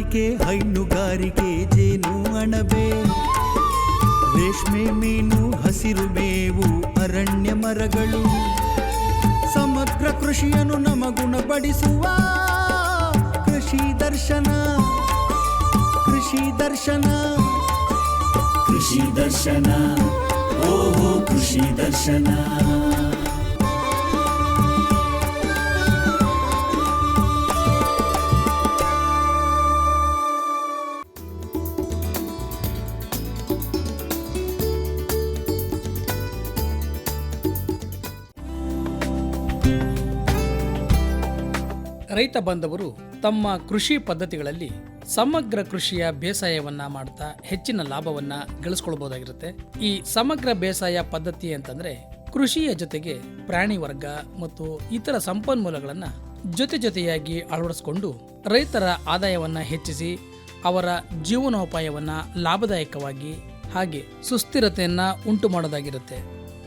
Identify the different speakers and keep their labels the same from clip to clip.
Speaker 1: ಮೀನುಗಾರಿಕೆ ಹೈನುಗಾರಿಕೆ ಜೇನು ಅಣಬೆ. ರೇಷ್ಮೆ ಮೀನು, ಹಸಿರು ಮೇವು, ಅರಣ್ಯ ಮರಗಳು. ಸಮಗ್ರ ಕೃಷಿಯನ್ನು ನಮಗುಣಪಡಿಸುವ ಕೃಷಿ ದರ್ಶನ. ಕೃಷಿ ದರ್ಶನ. ಕೃಷಿ ದರ್ಶನ. ಓಹೋ, ಕೃಷಿ ದರ್ಶನ.
Speaker 2: ರೈತ ಬಾಂಧವರು ತಮ್ಮ ಕೃಷಿ ಪದ್ಧತಿಗಳಲ್ಲಿ ಸಮಗ್ರ ಕೃಷಿಯ ಬೇಸಾಯವನ್ನ ಮಾಡ್ತಾ ಹೆಚ್ಚಿನ ಲಾಭವನ್ನ ಗಳಿಸ್ಕೊಳ್ಬಹುದಾಗಿರುತ್ತೆ ಈ ಸಮಗ್ರ ಬೇಸಾಯ ಪದ್ಧತಿ ಅಂತಂದ್ರೆ ಕೃಷಿಯ ಜೊತೆಗೆ ಪ್ರಾಣಿ ವರ್ಗ ಮತ್ತು ಇತರ ಸಂಪನ್ಮೂಲಗಳನ್ನ ಜೊತೆ ಜೊತೆಯಾಗಿ ಅಳವಡಿಸಿಕೊಂಡು ರೈತರ ಆದಾಯವನ್ನ ಹೆಚ್ಚಿಸಿ ಅವರ ಜೀವನೋಪಾಯವನ್ನ ಲಾಭದಾಯಕವಾಗಿ ಹಾಗೆ ಸುಸ್ಥಿರತೆಯನ್ನ ಉಂಟು ಮಾಡೋದಾಗಿರುತ್ತೆ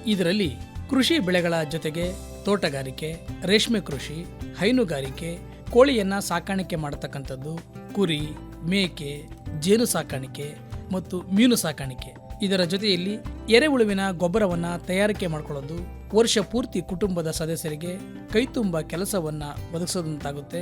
Speaker 2: ಇದರಲ್ಲಿ ಕೃಷಿ ಬೆಳೆಗಳ ಜೊತೆಗೆ ತೋಟಗಾರಿಕೆ, ರೇಷ್ಮೆ ಕೃಷಿ, ಹೈನುಗಾರಿಕೆ, ಕೋಳಿಯನ್ನ ಸಾಕಾಣಿಕೆ ಮಾಡತಕ್ಕಂಥದ್ದು ಕುರಿ, ಮೇಕೆ, ಜೇನು ಸಾಕಾಣಿಕೆ ಮತ್ತು ಮೀನು ಸಾಕಾಣಿಕೆ. ಇದರ ಜೊತೆಯಲ್ಲಿ ಎರೆಹುಳುವಿನ ಗೊಬ್ಬರವನ್ನ ತಯಾರಿಕೆ ಮಾಡಿಕೊಳ್ಳೋದು ವರ್ಷ ಪೂರ್ತಿ ಕುಟುಂಬದ ಸದಸ್ಯರಿಗೆ ಕೈತುಂಬ ಕೆಲಸವನ್ನ ಒದಗಿಸೋದಂತಾಗುತ್ತೆ.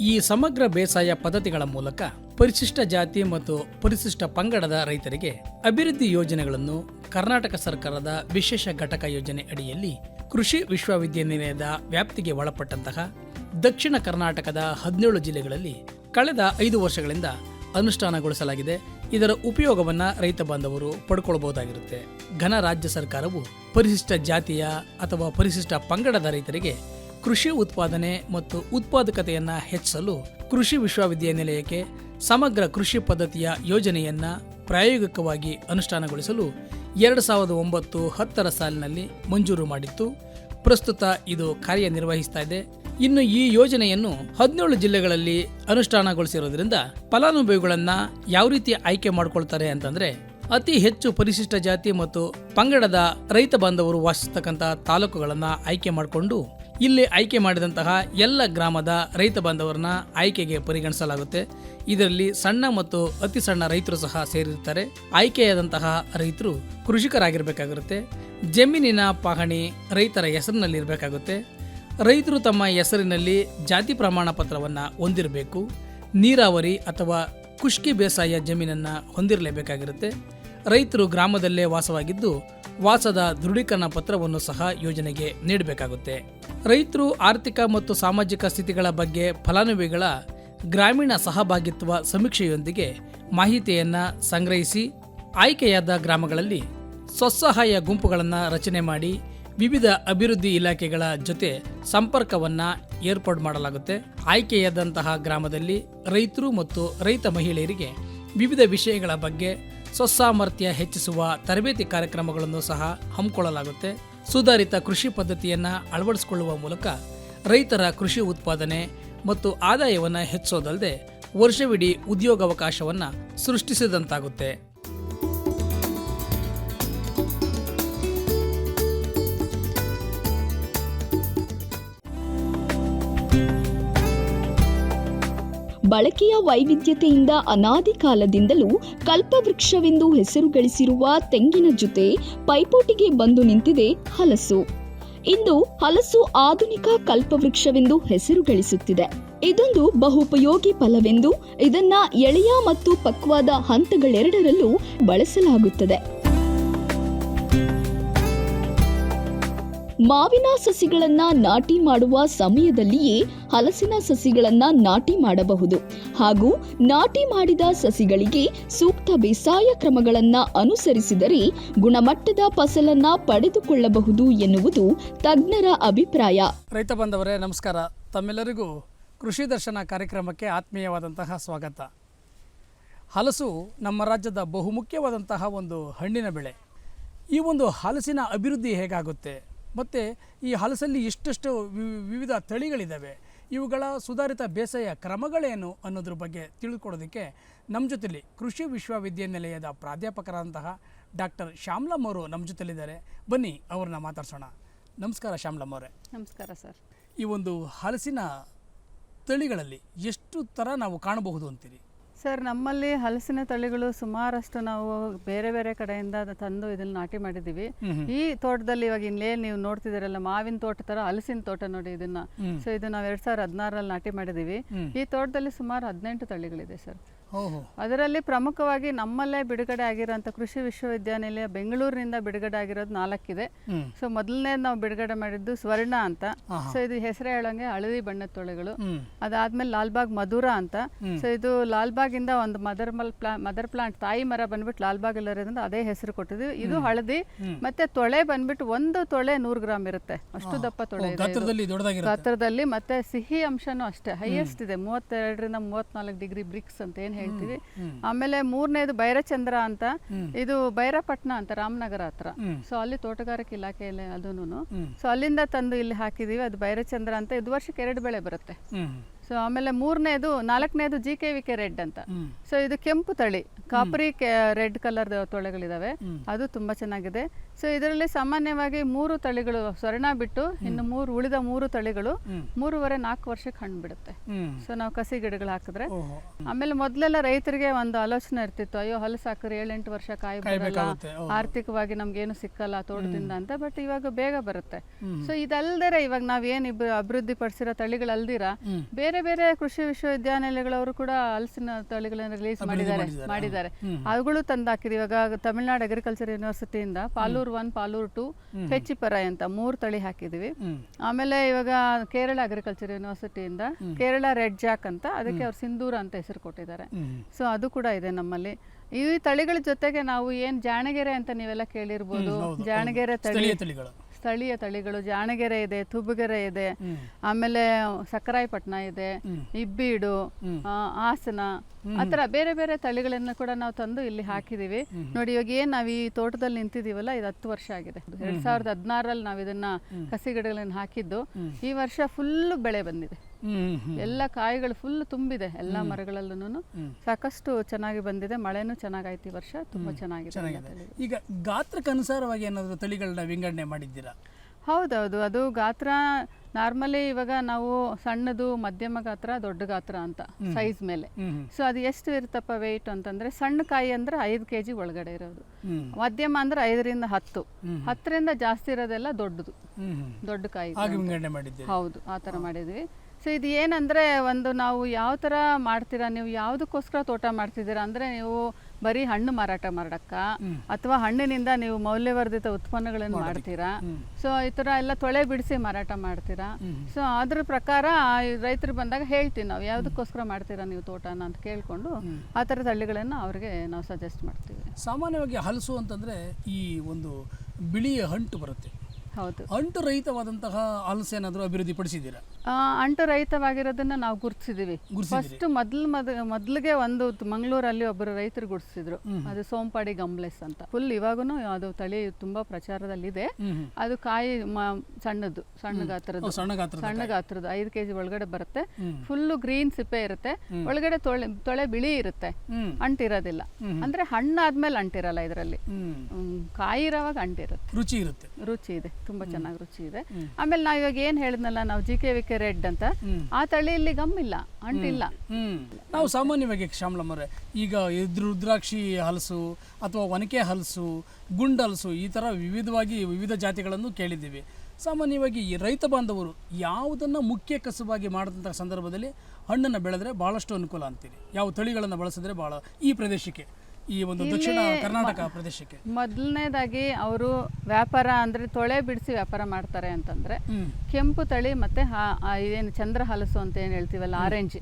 Speaker 2: ಈ ಸಮಗ್ರ ಬೇಸಾಯ ಪದ್ಧತಿಗಳ ಮೂಲಕ ಪರಿಶಿಷ್ಟ ಜಾತಿ ಮತ್ತು ಪರಿಶಿಷ್ಟ ಪಂಗಡದ ರೈತರಿಗೆ ಅಭಿವೃದ್ಧಿ ಯೋಜನೆಗಳನ್ನು ಕರ್ನಾಟಕ ಸರ್ಕಾರದ ವಿಶೇಷ ಘಟಕ ಯೋಜನೆ ಅಡಿಯಲ್ಲಿ ಕೃಷಿ ವಿಶ್ವವಿದ್ಯಾನಿಲಯದ ವ್ಯಾಪ್ತಿಗೆ ಒಳಪಟ್ಟಂತಹ ದಕ್ಷಿಣ ಕರ್ನಾಟಕದ ಹದಿನೇಳು ಜಿಲ್ಲೆಗಳಲ್ಲಿ ಕಳೆದ ಐದು ವರ್ಷಗಳಿಂದ ಅನುಷ್ಠಾನಗೊಳಿಸಲಾಗಿದೆ. ಇದರ ಉಪಯೋಗವನ್ನ ರೈತ ಬಾಂಧವರು ಪಡ್ಕೊಳ್ಬಹುದಾಗಿರುತ್ತೆ. ಘನ ರಾಜ್ಯ ಸರ್ಕಾರವು ಪರಿಶಿಷ್ಟ ಜಾತಿಯ ಅಥವಾ ಪರಿಶಿಷ್ಟ ಪಂಗಡದ ರೈತರಿಗೆ ಕೃಷಿ ಉತ್ಪಾದನೆ ಮತ್ತು ಉತ್ಪಾದಕತೆಯನ್ನ ಹೆಚ್ಚಿಸಲು ಕೃಷಿ ವಿಶ್ವವಿದ್ಯಾನಿಲಯಕ್ಕೆ ಸಮಗ್ರ ಕೃಷಿ ಪದ್ಧತಿಯ ಯೋಜನೆಯನ್ನ ಪ್ರಾಯೋಗಿಕವಾಗಿ ಅನುಷ್ಠಾನಗೊಳಿಸಲು ಎರಡು ಸಾವಿರದ ಒಂಬತ್ತು ಹತ್ತರ ಸಾಲಿನಲ್ಲಿ ಮಂಜೂರು ಮಾಡಿತ್ತು. ಪ್ರಸ್ತುತ ಇದು ಕಾರ್ಯನಿರ್ವಹಿಸ್ತಾ ಇದೆ. ಇನ್ನು ಈ ಯೋಜನೆಯನ್ನು ಹದಿನೇಳು ಜಿಲ್ಲೆಗಳಲ್ಲಿ ಅನುಷ್ಠಾನಗೊಳಿಸಿರೋದ್ರಿಂದ ಫಲಾನುಭವಿಗಳನ್ನು ಯಾವ ರೀತಿ ಆಯ್ಕೆ ಮಾಡಿಕೊಳ್ತಾರೆ ಅಂತಂದ್ರೆ ಅತಿ ಹೆಚ್ಚು ಪರಿಶಿಷ್ಟ ಜಾತಿ ಮತ್ತು ಪಂಗಡದ ರೈತ ಬಾಂಧವರು ವಾಸಿಸ್ತಕ್ಕಂಥ ತಾಲೂಕುಗಳನ್ನು ಆಯ್ಕೆ ಮಾಡಿಕೊಂಡು ಇಲ್ಲಿ ಆಯ್ಕೆ ಮಾಡಿದಂತಹ ಎಲ್ಲ ಗ್ರಾಮದ ರೈತ ಬಾಂಧವರನ್ನ ಆಯ್ಕೆಗೆ ಪರಿಗಣಿಸಲಾಗುತ್ತೆ. ಇದರಲ್ಲಿ ಸಣ್ಣ ಮತ್ತು ಅತಿ ಸಣ್ಣ ರೈತರು ಸಹ ಸೇರಿರ್ತಾರೆ. ಆಯ್ಕೆಯಾದಂತಹ ರೈತರು ಕೃಷಿಕರಾಗಿರ್ಬೇಕಾಗಿರುತ್ತೆ. ಜಮೀನಿನ ಪಹಣಿ ರೈತರ ಹೆಸರಿನಲ್ಲಿ ಇರಬೇಕಾಗುತ್ತೆ ರೈತರು ತಮ್ಮ ಹೆಸರಿನಲ್ಲಿ ಜಾತಿ ಪ್ರಮಾಣ ಪತ್ರವನ್ನು ಹೊಂದಿರಬೇಕು. ನೀರಾವರಿ ಅಥವಾ ಖುಷ್ಕಿ ಬೇಸಾಯ ಜಮೀನನ್ನು ಹೊಂದಿರಲೇಬೇಕಾಗಿರುತ್ತೆ. ರೈತರು ಗ್ರಾಮದಲ್ಲೇ ವಾಸವಾಗಿದ್ದು ವಾಸದ ದೃಢೀಕರಣ ಪತ್ರವನ್ನು ಸಹ ಯೋಜನೆಗೆ ನೀಡಬೇಕಾಗುತ್ತೆ. ರೈತರು ಆರ್ಥಿಕ ಮತ್ತು ಸಾಮಾಜಿಕ ಸ್ಥಿತಿಗಳ ಬಗ್ಗೆ ಫಲಾನುಭವಿಗಳ ಗ್ರಾಮೀಣ ಸಹಭಾಗಿತ್ವ ಸಮೀಕ್ಷೆಯೊಂದಿಗೆ ಮಾಹಿತಿಯನ್ನು ಸಂಗ್ರಹಿಸಿ ಆಯ್ಕೆಯಾದ ಗ್ರಾಮಗಳಲ್ಲಿ ಸ್ವಸಹಾಯ ಗುಂಪುಗಳನ್ನು ರಚನೆ ಮಾಡಿ ವಿವಿಧ ಅಭಿವೃದ್ಧಿ ಇಲಾಖೆಗಳ ಜೊತೆ ಸಂಪರ್ಕವನ್ನು ಏರ್ಪಾಡು ಮಾಡಲಾಗುತ್ತೆ. ಆಯ್ಕೆಯಾದಂತಹ ಗ್ರಾಮದಲ್ಲಿ ರೈತರು ಮತ್ತು ರೈತ ಮಹಿಳೆಯರಿಗೆ ವಿವಿಧ ವಿಷಯಗಳ ಬಗ್ಗೆ ಸ್ವಸಾಮರ್ಥ್ಯ ಹೆಚ್ಚಿಸುವ ತರಬೇತಿ ಕಾರ್ಯಕ್ರಮಗಳನ್ನು ಸಹ ಹಮ್ಮಿಕೊಳ್ಳಲಾಗುತ್ತೆ. ಸುಧಾರಿತ ಕೃಷಿ ಪದ್ಧತಿಯನ್ನು ಅಳವಡಿಸಿಕೊಳ್ಳುವ ಮೂಲಕ ರೈತರ ಕೃಷಿ ಉತ್ಪಾದನೆ ಮತ್ತು ಆದಾಯವನ್ನು ಹೆಚ್ಚಿಸೋದಲ್ಲದೆ ವರ್ಷವಿಡೀ ಉದ್ಯೋಗಾವಕಾಶವನ್ನು ಸೃಷ್ಟಿಸಿದಂತಾಗುತ್ತೆ.
Speaker 3: ಬಳಕೆಯ ವೈವಿಧ್ಯತೆಯಿಂದ ಅನಾದಿ ಕಾಲದಿಂದಲೂ ಕಲ್ಪವೃಕ್ಷವೆಂದು ಹೆಸರು ಗಳಿಸಿರುವ ತೆಂಗಿನ ಜೊತೆ ಪೈಪೋಟಿಗೆ ಬಂದು ನಿಂತಿದೆ ಹಲಸು. ಇಂದು ಹಲಸು ಆಧುನಿಕ ಕಲ್ಪವೃಕ್ಷವೆಂದು ಹೆಸರು ಗಳಿಸುತ್ತಿದೆ ಇದೊಂದು ಬಹುಪಯೋಗಿ ಫಲವೆಂದು ಇದನ್ನ ಎಳೆಯ ಮತ್ತು ಪಕ್ವಾದ ಹಂತಗಳೆರಡರಲ್ಲೂ ಬಳಸಲಾಗುತ್ತದೆ. ಮಾವಿನ ಸಸಿಗಳನ್ನ ನಾಟಿ ಮಾಡುವ ಸಮಯದಲ್ಲಿಯೇ ಹಲಸಿನ ಸಸಿಗಳನ್ನ ನಾಟಿ ಮಾಡಬಹುದು. ಹಾಗೂ ನಾಟಿ ಮಾಡಿದ ಸಸಿಗಳಿಗೆ ಸೂಕ್ತ ಬೇಸಾಯ ಕ್ರಮಗಳನ್ನ ಅನುಸರಿಸಿದರೆ ಗುಣಮಟ್ಟದ ಫಸಲನ್ನ ಪಡೆದುಕೊಳ್ಳಬಹುದು ಎನ್ನುವುದು ತಜ್ಞರ ಅಭಿಪ್ರಾಯ.
Speaker 2: ರೈತ ಬಂದವರೇ ನಮಸ್ಕಾರ. ತಮ್ಮೆಲ್ಲರಿಗೂ ಕೃಷಿ ದರ್ಶನ ಕಾರ್ಯಕ್ರಮಕ್ಕೆ ಆತ್ಮೀಯವಾದಂತಹ ಸ್ವಾಗತ. ಹಲಸು ನಮ್ಮ ರಾಜ್ಯದ ಬಹುಮುಖ್ಯವಾದಂತಹ ಒಂದು ಹಣ್ಣಿನ ಬೆಳೆ. ಈ ಒಂದು ಹಲಸಿನ ಅಭಿವೃದ್ಧಿ ಹೇಗಾಗುತ್ತೆ? ಮತ್ತು ಈ ಹಲಸಲ್ಲಿ ಎಷ್ಟೆಷ್ಟು ವಿ- ವಿವಿಧ ತಳಿಗಳಿದ್ದಾವೆ. ಇವುಗಳ ಸುಧಾರಿತ ಬೇಸಾಯ ಕ್ರಮಗಳೇನು ಅನ್ನೋದ್ರ ಬಗ್ಗೆ ತಿಳ್ಕೊಳ್ಳೋದಕ್ಕೆ ನಮ್ಮ ಜೊತೆಲಿ ಕೃಷಿ ವಿಶ್ವವಿದ್ಯಾನಿಲಯದ ಪ್ರಾಧ್ಯಾಪಕರಾದಂತಹ ಡಾಕ್ಟರ್ ಶ್ಯಾಮ್ಲಮ್ ಅವರು ನಮ್ಮ ಜೊತೆಲಿದ್ದಾರೆ. ಬನ್ನಿ ಅವ್ರನ್ನ ಮಾತಾಡ್ಸೋಣ. ನಮಸ್ಕಾರ ಶ್ಯಾಮ್ಲಮ್ ಅವರೇ
Speaker 4: ನಮಸ್ಕಾರ ಸರ್.
Speaker 2: ಈ ಒಂದು ಹಲಸಿನ ತಳಿಗಳಲ್ಲಿ ಎಷ್ಟು ಥರ ನಾವು ಕಾಣಬಹುದು ಅಂತೀರಿ?
Speaker 4: ಸರ್ ನಮ್ಮಲ್ಲಿ ಹಲಸಿನ ತಳಿಗಳು ಸುಮಾರಷ್ಟು ನಾವು ಬೇರೆ ಬೇರೆ ಕಡೆಯಿಂದ ತಂದು ಇದನ್ನ ನಾಟಿ ಮಾಡಿದ್ದೀವಿ. ಈ ತೋಟದಲ್ಲಿ ಇವಾಗ ಇಲ್ಲೇ ನೀವು ನೋಡ್ತಿದ್ದೀರಲ್ಲ ಮಾವಿನ ತೋಟ ತರ ಹಲಸಿನ ತೋಟ ನೋಡಿ ಇದನ್ನ. ಸೊ ಇದು ನಾವು ಎರಡ್ ಸಾವಿರದ ಹದಿನಾರಲ್ಲಿ ನಾಟಿ ಮಾಡಿದ್ದೀವಿ. ಈ ತೋಟದಲ್ಲಿ ಸುಮಾರು ಹದಿನೆಂಟು ತಳಿಗಳಿದೆ ಸರ್. ಅದರಲ್ಲಿ ಪ್ರಮುಖವಾಗಿ ನಮ್ಮಲ್ಲೇ ಬಿಡುಗಡೆ ಆಗಿರೋಂಥ ಕೃಷಿ ವಿಶ್ವವಿದ್ಯಾನಿಲಯ ಬೆಂಗಳೂರಿನಿಂದ ಬಿಡುಗಡೆ ಆಗಿರೋದು ನಾಲ್ಕಿದೆ. ಸೊ ಮೊದಲನೇ ನಾವು ಬಿಡುಗಡೆ ಮಾಡಿದ್ದು ಸ್ವರ್ಣ ಅಂತ. ಸೊ ಇದು ಹೆಸರು ಹೇಳಂಗೆ ಹಳದಿ ಬಣ್ಣದ ತೊಳೆಗಳು. ಅದಾದ್ಮೇಲೆ ಲಾಲ್ಬಾಗ್ ಮಧುರ ಅಂತ. ಸೊ ಇದು ಲಾಲ್ಬಾಗ್ ಇಂದ ಒಂದು ಮದರ್ ಮಲ್ ಪ್ಲಾ ಮದರ್ ಪ್ಲಾಂಟ್ ತಾಯಿ ಮರ ಬಂದ್ಬಿಟ್ಟು ಲಾಲ್ಬಾಗ್ ಇರೋದ್ರಿಂದ ಅದೇ ಹೆಸರು ಕೊಟ್ಟಿದ್ವಿ ಇದು ಹಳದಿ. ಮತ್ತೆ ತೊಳೆ ಬಂದ್ಬಿಟ್ಟು ಒಂದು ತೊಳೆ ನೂರು ಗ್ರಾಮ್ ಇರುತ್ತೆ. ಅಷ್ಟು ದಪ್ಪ ತೊಳೆ
Speaker 2: ಗಾತ್ರದಲ್ಲಿ
Speaker 4: ಮತ್ತೆ ಸಿಹಿ ಅಂಶನೂ ಅಷ್ಟೇ. ಹೈಯೆಸ್ಟ್ ಇದೆ. ಮೂವತ್ತೆರಡರಿಂದ ಮೂವತ್ನಾಲ್ಕು ಡಿಗ್ರಿ ಬ್ರಿಕ್ಸ್ ಅಂತ ಏನ್ ಹೇಳ್ತೀವಿ. ಆಮೇಲೆ ಮೂರನೇದು ಭೈರಚಂದ್ರ ಅಂತ. ಇದು ಭೈರಪಟ್ಟಣ ಅಂತ ರಾಮನಗರ ಹತ್ರ. ಸೊ ಅಲ್ಲಿ ತೋಟಗಾರಿಕೆ ಇಲಾಖೆಯಲ್ಲಿ ಅದನ್ನು. ಸೊ ಅಲ್ಲಿಂದ ತಂದು ಇಲ್ಲಿ ಹಾಕಿದೀವಿ. ಅದು ಭೈರಚಂದ್ರ ಅಂತ. ಇದು ವರ್ಷಕ್ಕೆ ಎರಡು ಬೆಳೆ ಬರುತ್ತೆ. ಸೊ ಆಮೇಲೆ ಮೂರನೇದು ನಾಲ್ಕನೇದು G K V K red ಅಂತ. ಸೊ ಇದು ಕೆಂಪು ತಳಿ. ಕಾಪರಿ ರೆಡ್ ಕಲರ್ ತೊಳೆಗಳಿದಾವೆ. ಅದು ತುಂಬಾ ಚೆನ್ನಾಗಿದೆ. ಸೊ ಇದರಲ್ಲಿ ಸಾಮಾನ್ಯವಾಗಿ ಮೂರು ತಳಿಗಳು ಸ್ವರ್ಣ ಬಿಟ್ಟು ಇನ್ನು ಮೂರು ಉಳಿದ ಮೂರು ತಳಿಗಳು ಮೂರುವರೆ ನಾಲ್ಕು ವರ್ಷಕ್ಕೆ ಹಣ್ಣು ಬಿಡುತ್ತೆ. ಸೊ ನಾವು ಕಸಿ ಗಿಡಗಳು ಹಾಕಿದ್ರೆ. ಆಮೇಲೆ ಮೊದಲೆಲ್ಲ ರೈತರಿಗೆ ಒಂದು ಆಲೋಚನೆ ಇರ್ತಿತ್ತು. ಅಯ್ಯೋ ಹೊಲಸು ಹಾಕಿದ್ರೆ ಏಳೆಂಟು ವರ್ಷ ಕಾಯಿ ಬರಲ್ಲ. ಆರ್ಥಿಕವಾಗಿ ನಮ್ಗೇನು ಸಿಕ್ಕಲ್ಲ ತೋಟದಿಂದ ಅಂತ ಬಟ್ ಇವಾಗ ಬೇಗ ಬರುತ್ತೆ. ಸೊ ಇದಲ್ದರೆ ಇವಾಗ ನಾವೇನು ಇಬ್ಬರು ಅಭಿವೃದ್ಧಿ ಪಡಿಸಿರೋ ತಳಿಗಳು ಅಲ್ದಿರ ಬೇರೆ ಬೇರೆ ಕೃಷಿ ವಿಶ್ವವಿದ್ಯಾನಿಲಯಗಳವರು ಕೂಡ ಹಲಸಿನ ತಳಿಗಳನ್ನು ರಿಲೀಸ್ ಮಾಡಿದ್ದಾರೆ ಮಾಡಿದ್ದಾರೆ. ಅವುಗಳು ತಂದು ಹಾಕಿದ್ವಿ ಇವಾಗ ತಮಿಳ್ನಾಡು ಅಗ್ರಿಕಲ್ಚರ್ ಯೂನಿವರ್ಸಿಟಿಯಿಂದ ಪಾಲೂರ್ ಒನ್ ಪಾಲೂರ್ ಟು ಪೆಚ್ಚಿಪರಾಯ್ ಅಂತ ಮೂರು ತಳಿ ಹಾಕಿದ್ವಿ ಆಮೇಲೆ ಇವಾಗ ಕೇರಳ ಅಗ್ರಿಕಲ್ಚರ್ ಯೂನಿವರ್ಸಿಟಿಯಿಂದ ಕೇರಳ ರೆಡ್ ಜಾಕ್ ಅಂತ ಅದಕ್ಕೆ ಅವ್ರು ಸಿಂಧೂರ ಅಂತ ಹೆಸರು ಕೊಟ್ಟಿದ್ದಾರೆ. ಸೊ ಅದು ಕೂಡ ಇದೆ ನಮ್ಮಲ್ಲಿ. ಈ ತಳಿಗಳ ಜೊತೆಗೆ ನಾವು ಏನ್ ಜಾಣಗೆರೆ ಅಂತ ನೀವೆಲ್ಲ ಕೇಳಿರ್ಬೋದು. ಜಾಣಗೆರೆ ತಳಿ
Speaker 2: ಸ್ಥಳೀಯ ತಳಿಗಳು
Speaker 4: ಜಾಣಗೆರೆ ಇದೆ ತುಬಗೆರೆ ಇದೆ ಆಮೇಲೆ ಸಕ್ಕರಾಯಪಟ್ಟಣ ಇದೆ ಇಬ್ಬೀಡು ಹಾಸನ ಆತರ ಬೇರೆ ಬೇರೆ ತಳಿಗಳನ್ನ ಕೂಡ ನಾವು ತಂದು ಇಲ್ಲಿ ಹಾಕಿದೀವಿ ನೋಡಿ ಇವಾಗ ಏನ್ ನಾವ್ ಈ ತೋಟದಲ್ಲಿ ನಿಂತಿದೀವಲ್ಲ ಇದು ಹತ್ತು ವರ್ಷ ಆಗಿದೆ. ಎರಡ್ ಸಾವಿರದ ಹದಿನಾರಲ್ಲಿ ನಾವ್ ಇದನ್ನ ಕಸಿ ಗಿಡಗಳನ್ನ ಹಾಕಿದ್ದು. ಈ ವರ್ಷ ಫುಲ್ ಬೆಳೆ ಬಂದಿದೆ. ಎಲ್ಲ ಕಾಯಿಗಳು ಫುಲ್ ತುಂಬಿದೆ ಎಲ್ಲ ಮರಗಳಲ್ಲೂ ಸಾಕಷ್ಟು ಚೆನ್ನಾಗಿ ಬಂದಿದೆ. ಮಳೆನೂ ಚೆನ್ನಾಗಾಯ್ತು ಈ ವರ್ಷ ತುಂಬಾ ಚೆನ್ನಾಗಿದೆ.
Speaker 2: ಈಗ ಗಾತ್ರಕ್ಕೆ ಅನುಸಾರವಾಗಿ ಏನಾದರೂ ತಳಿಗಳನ್ನ ವಿಂಗಡಣೆ ಮಾಡಿದ್ದೀರಾ?
Speaker 4: ಹೌದೌದು ಅದು ಗಾತ್ರ ನಾರ್ಮಲಿ ಇವಾಗ ನಾವು ಸಣ್ಣದು ಮಧ್ಯಮ ಗಾತ್ರ ದೊಡ್ಡ ಗಾತ್ರ ಅಂತ ಸೈಜ್ ಮೇಲೆ. ಸೊ ಅದು ಎಷ್ಟು ಇರುತ್ತಪ್ಪ ವೆಯ್ಟ್ ಅಂತಂದ್ರೆ ಸಣ್ಣ ಕಾಯಿ ಅಂದ್ರೆ ಐದು ಕೆಜಿ ಒಳಗಡೆ ಇರೋದು. ಮಧ್ಯಮ ಅಂದ್ರೆ ಐದರಿಂದ ಹತ್ತು. ಹತ್ತರಿಂದ ಜಾಸ್ತಿ ಇರೋದೆಲ್ಲ ದೊಡ್ಡದು. ದೊಡ್ಡ ಕಾಯಿ. ಹೌದು ಆ ಥರ ಮಾಡಿದ್ವಿ. ಸೊ ಇದು ಏನಂದ್ರೆ ಒಂದು ನಾವು ಯಾವ ಥರ ಮಾಡ್ತೀರಾ? ನೀವು ಯಾವುದಕ್ಕೋಸ್ಕರ ತೋಟ ಮಾಡ್ತಿದ್ದೀರಾ? ಅಂದ್ರೆ ನೀವು ಬರೀ ಹಣ್ಣು ಮಾರಾಟ ಮಾಡಕ್ಕ ಅಥವಾ ಹಣ್ಣಿನಿಂದ ನೀವು ಮೌಲ್ಯವರ್ಧಿತ ಉತ್ಪನ್ನಗಳನ್ನು ಮಾಡ್ತೀರಾ? ಸೊ ಈ ಥರ ಎಲ್ಲ ತೊಳೆ ಬಿಡಿಸಿ ಮಾರಾಟ ಮಾಡ್ತೀರಾ? ಸೊ ಅದ್ರ ಪ್ರಕಾರ ರೈತರು ಬಂದಾಗ ಹೇಳ್ತೀವಿ ನಾವು ಯಾವುದಕ್ಕೋಸ್ಕರ ಮಾಡ್ತೀರಾ ನೀವು ತೋಟನ? ಅಂತ ಕೇಳ್ಕೊಂಡು ಆ ಥರದ ಹಳ್ಳಿಗಳನ್ನು ಅವ್ರಿಗೆ ನಾವು ಸಜೆಸ್ಟ್ ಮಾಡ್ತೀವಿ.
Speaker 2: ಸಾಮಾನ್ಯವಾಗಿ ಹಲಸು ಅಂತಂದ್ರೆ ಈ ಒಂದು ಬಿಳಿಯ ಹಂಟು ಬರುತ್ತೆ.
Speaker 4: ಹೌದು.
Speaker 2: ಅಂಟು ರಹಿತವಾದಂತಹ ಹಲಸು ಏನಾದರೂ ಅಭಿವೃದ್ಧಿ ಪಡಿಸಿದ್ದೀರಾ
Speaker 4: ಅಂಟು ರಹಿತವಾಗಿರೋದನ್ನ ನಾವು ಗುರುತಿಸಿದೀವಿ. ಫಸ್ಟ್ ಮೊದ್ಲು ಮೊದಲಿಗೆ ಮೊದ್ಲಿಗೆ ಒಂದು ಮಂಗಳೂರಲ್ಲಿ ಒಬ್ಬರು ರೈತರು ಗುಡಿಸಿದ್ರು ಅದು ಸೋಂಪಾಡಿ ಗಂಬ್ಲೆಸ್ ಅಂತ. ಫುಲ್ ಇವಾಗೂ ಅದು ತಳಿ ತುಂಬಾ ಪ್ರಚಾರದಲ್ಲಿದೆ. ಅದು ಕಾಯಿ ಸಣ್ಣದು ಸಣ್ಣ ಗಾತ್ರದ್ದು.
Speaker 2: ಸಣ್ಣ ಗಾತ್ರದ
Speaker 4: ಗಾತ್ರದ್ದು. ಐದು ಕೆಜಿ ಒಳಗಡೆ ಬರುತ್ತೆ. ಫುಲ್ಲು ಗ್ರೀನ್ ಸಿಪ್ಪೆ ಇರುತ್ತೆ. ಒಳಗಡೆ ತೊಳೆ ತೊಳೆ ಬಿಳಿ ಇರುತ್ತೆ. ಅಂಟಿರೋದಿಲ್ಲ. ಅಂದ್ರೆ ಹಣ್ಣಾದ್ಮೇಲೆ ಅಂಟಿರಲ್ಲ ಇದರಲ್ಲಿ. ಕಾಯಿ ಇರೋವಾಗ ಅಂಟಿರುತ್ತೆ.
Speaker 2: ರುಚಿ ಇರುತ್ತೆ.
Speaker 4: ರುಚಿ ಇದೆ. ತುಂಬಾ ಚೆನ್ನಾಗಿ ರುಚಿ ಇದೆ. ಆಮೇಲೆ ನಾವು ಇವಾಗ ಏನ್ ಹೇಳಿದ್ನಲ್ಲ ನಾವು G K V K red ಅಂತ. ಆ ತಳಿಯಲ್ಲಿ ಗಮ್ ಇಲ್ಲ ಅಂಟಿಲ್ಲ.
Speaker 2: ನಾವು ಸಾಮಾನ್ಯವಾಗಿ ಶ್ಯಾಮಲಮ್ಮರೆ ಈಗ ರುದ್ರಾಕ್ಷಿ ಹಲಸು ಅಥವಾ ಒನಕೆ ಹಲಸು ಗುಂಡ ಹಲಸು ಈ ತರ ವಿವಿಧವಾಗಿ ವಿವಿಧ ಜಾತಿಗಳನ್ನು ಕೇಳಿದ್ದೀವಿ. ಸಾಮಾನ್ಯವಾಗಿ ಈ ರೈತ ಬಾಂಧವರು ಯಾವುದನ್ನು ಮುಖ್ಯ ಕಸುಬಾಗಿ ಮಾಡಿದಂಥ ಸಂದರ್ಭದಲ್ಲಿ ಹಣ್ಣನ್ನು ಬೆಳೆದ್ರೆ ಭಾಳಷ್ಟು ಅನುಕೂಲ ಅಂತೀರಿ. ಯಾವ ತಳಿಗಳನ್ನು ಬಳಸಿದ್ರೆ ಭಾಳ ಈ ಪ್ರದೇಶಕ್ಕೆ. ಈ ಒಂದು ದಕ್ಷಿಣ ಕರ್ನಾಟಕ ಪ್ರದೇಶಕ್ಕೆ?
Speaker 4: ಮೊದಲನೇದಾಗಿ ಅವರು ವ್ಯಾಪಾರ ಅಂದ್ರೆ ತೊಳೆ ಬಿಡಿಸಿ ವ್ಯಾಪಾರ ಮಾಡ್ತಾರೆ ಅಂತಂದ್ರೆ ಕೆಂಪು ತಳಿ ಮತ್ತೆ ಏನು ಚಂದ್ರ ಹಲಸು ಅಂತ ಏನು ಹೇಳ್ತೀವಲ್ಲ ಆರೆಂಜ್.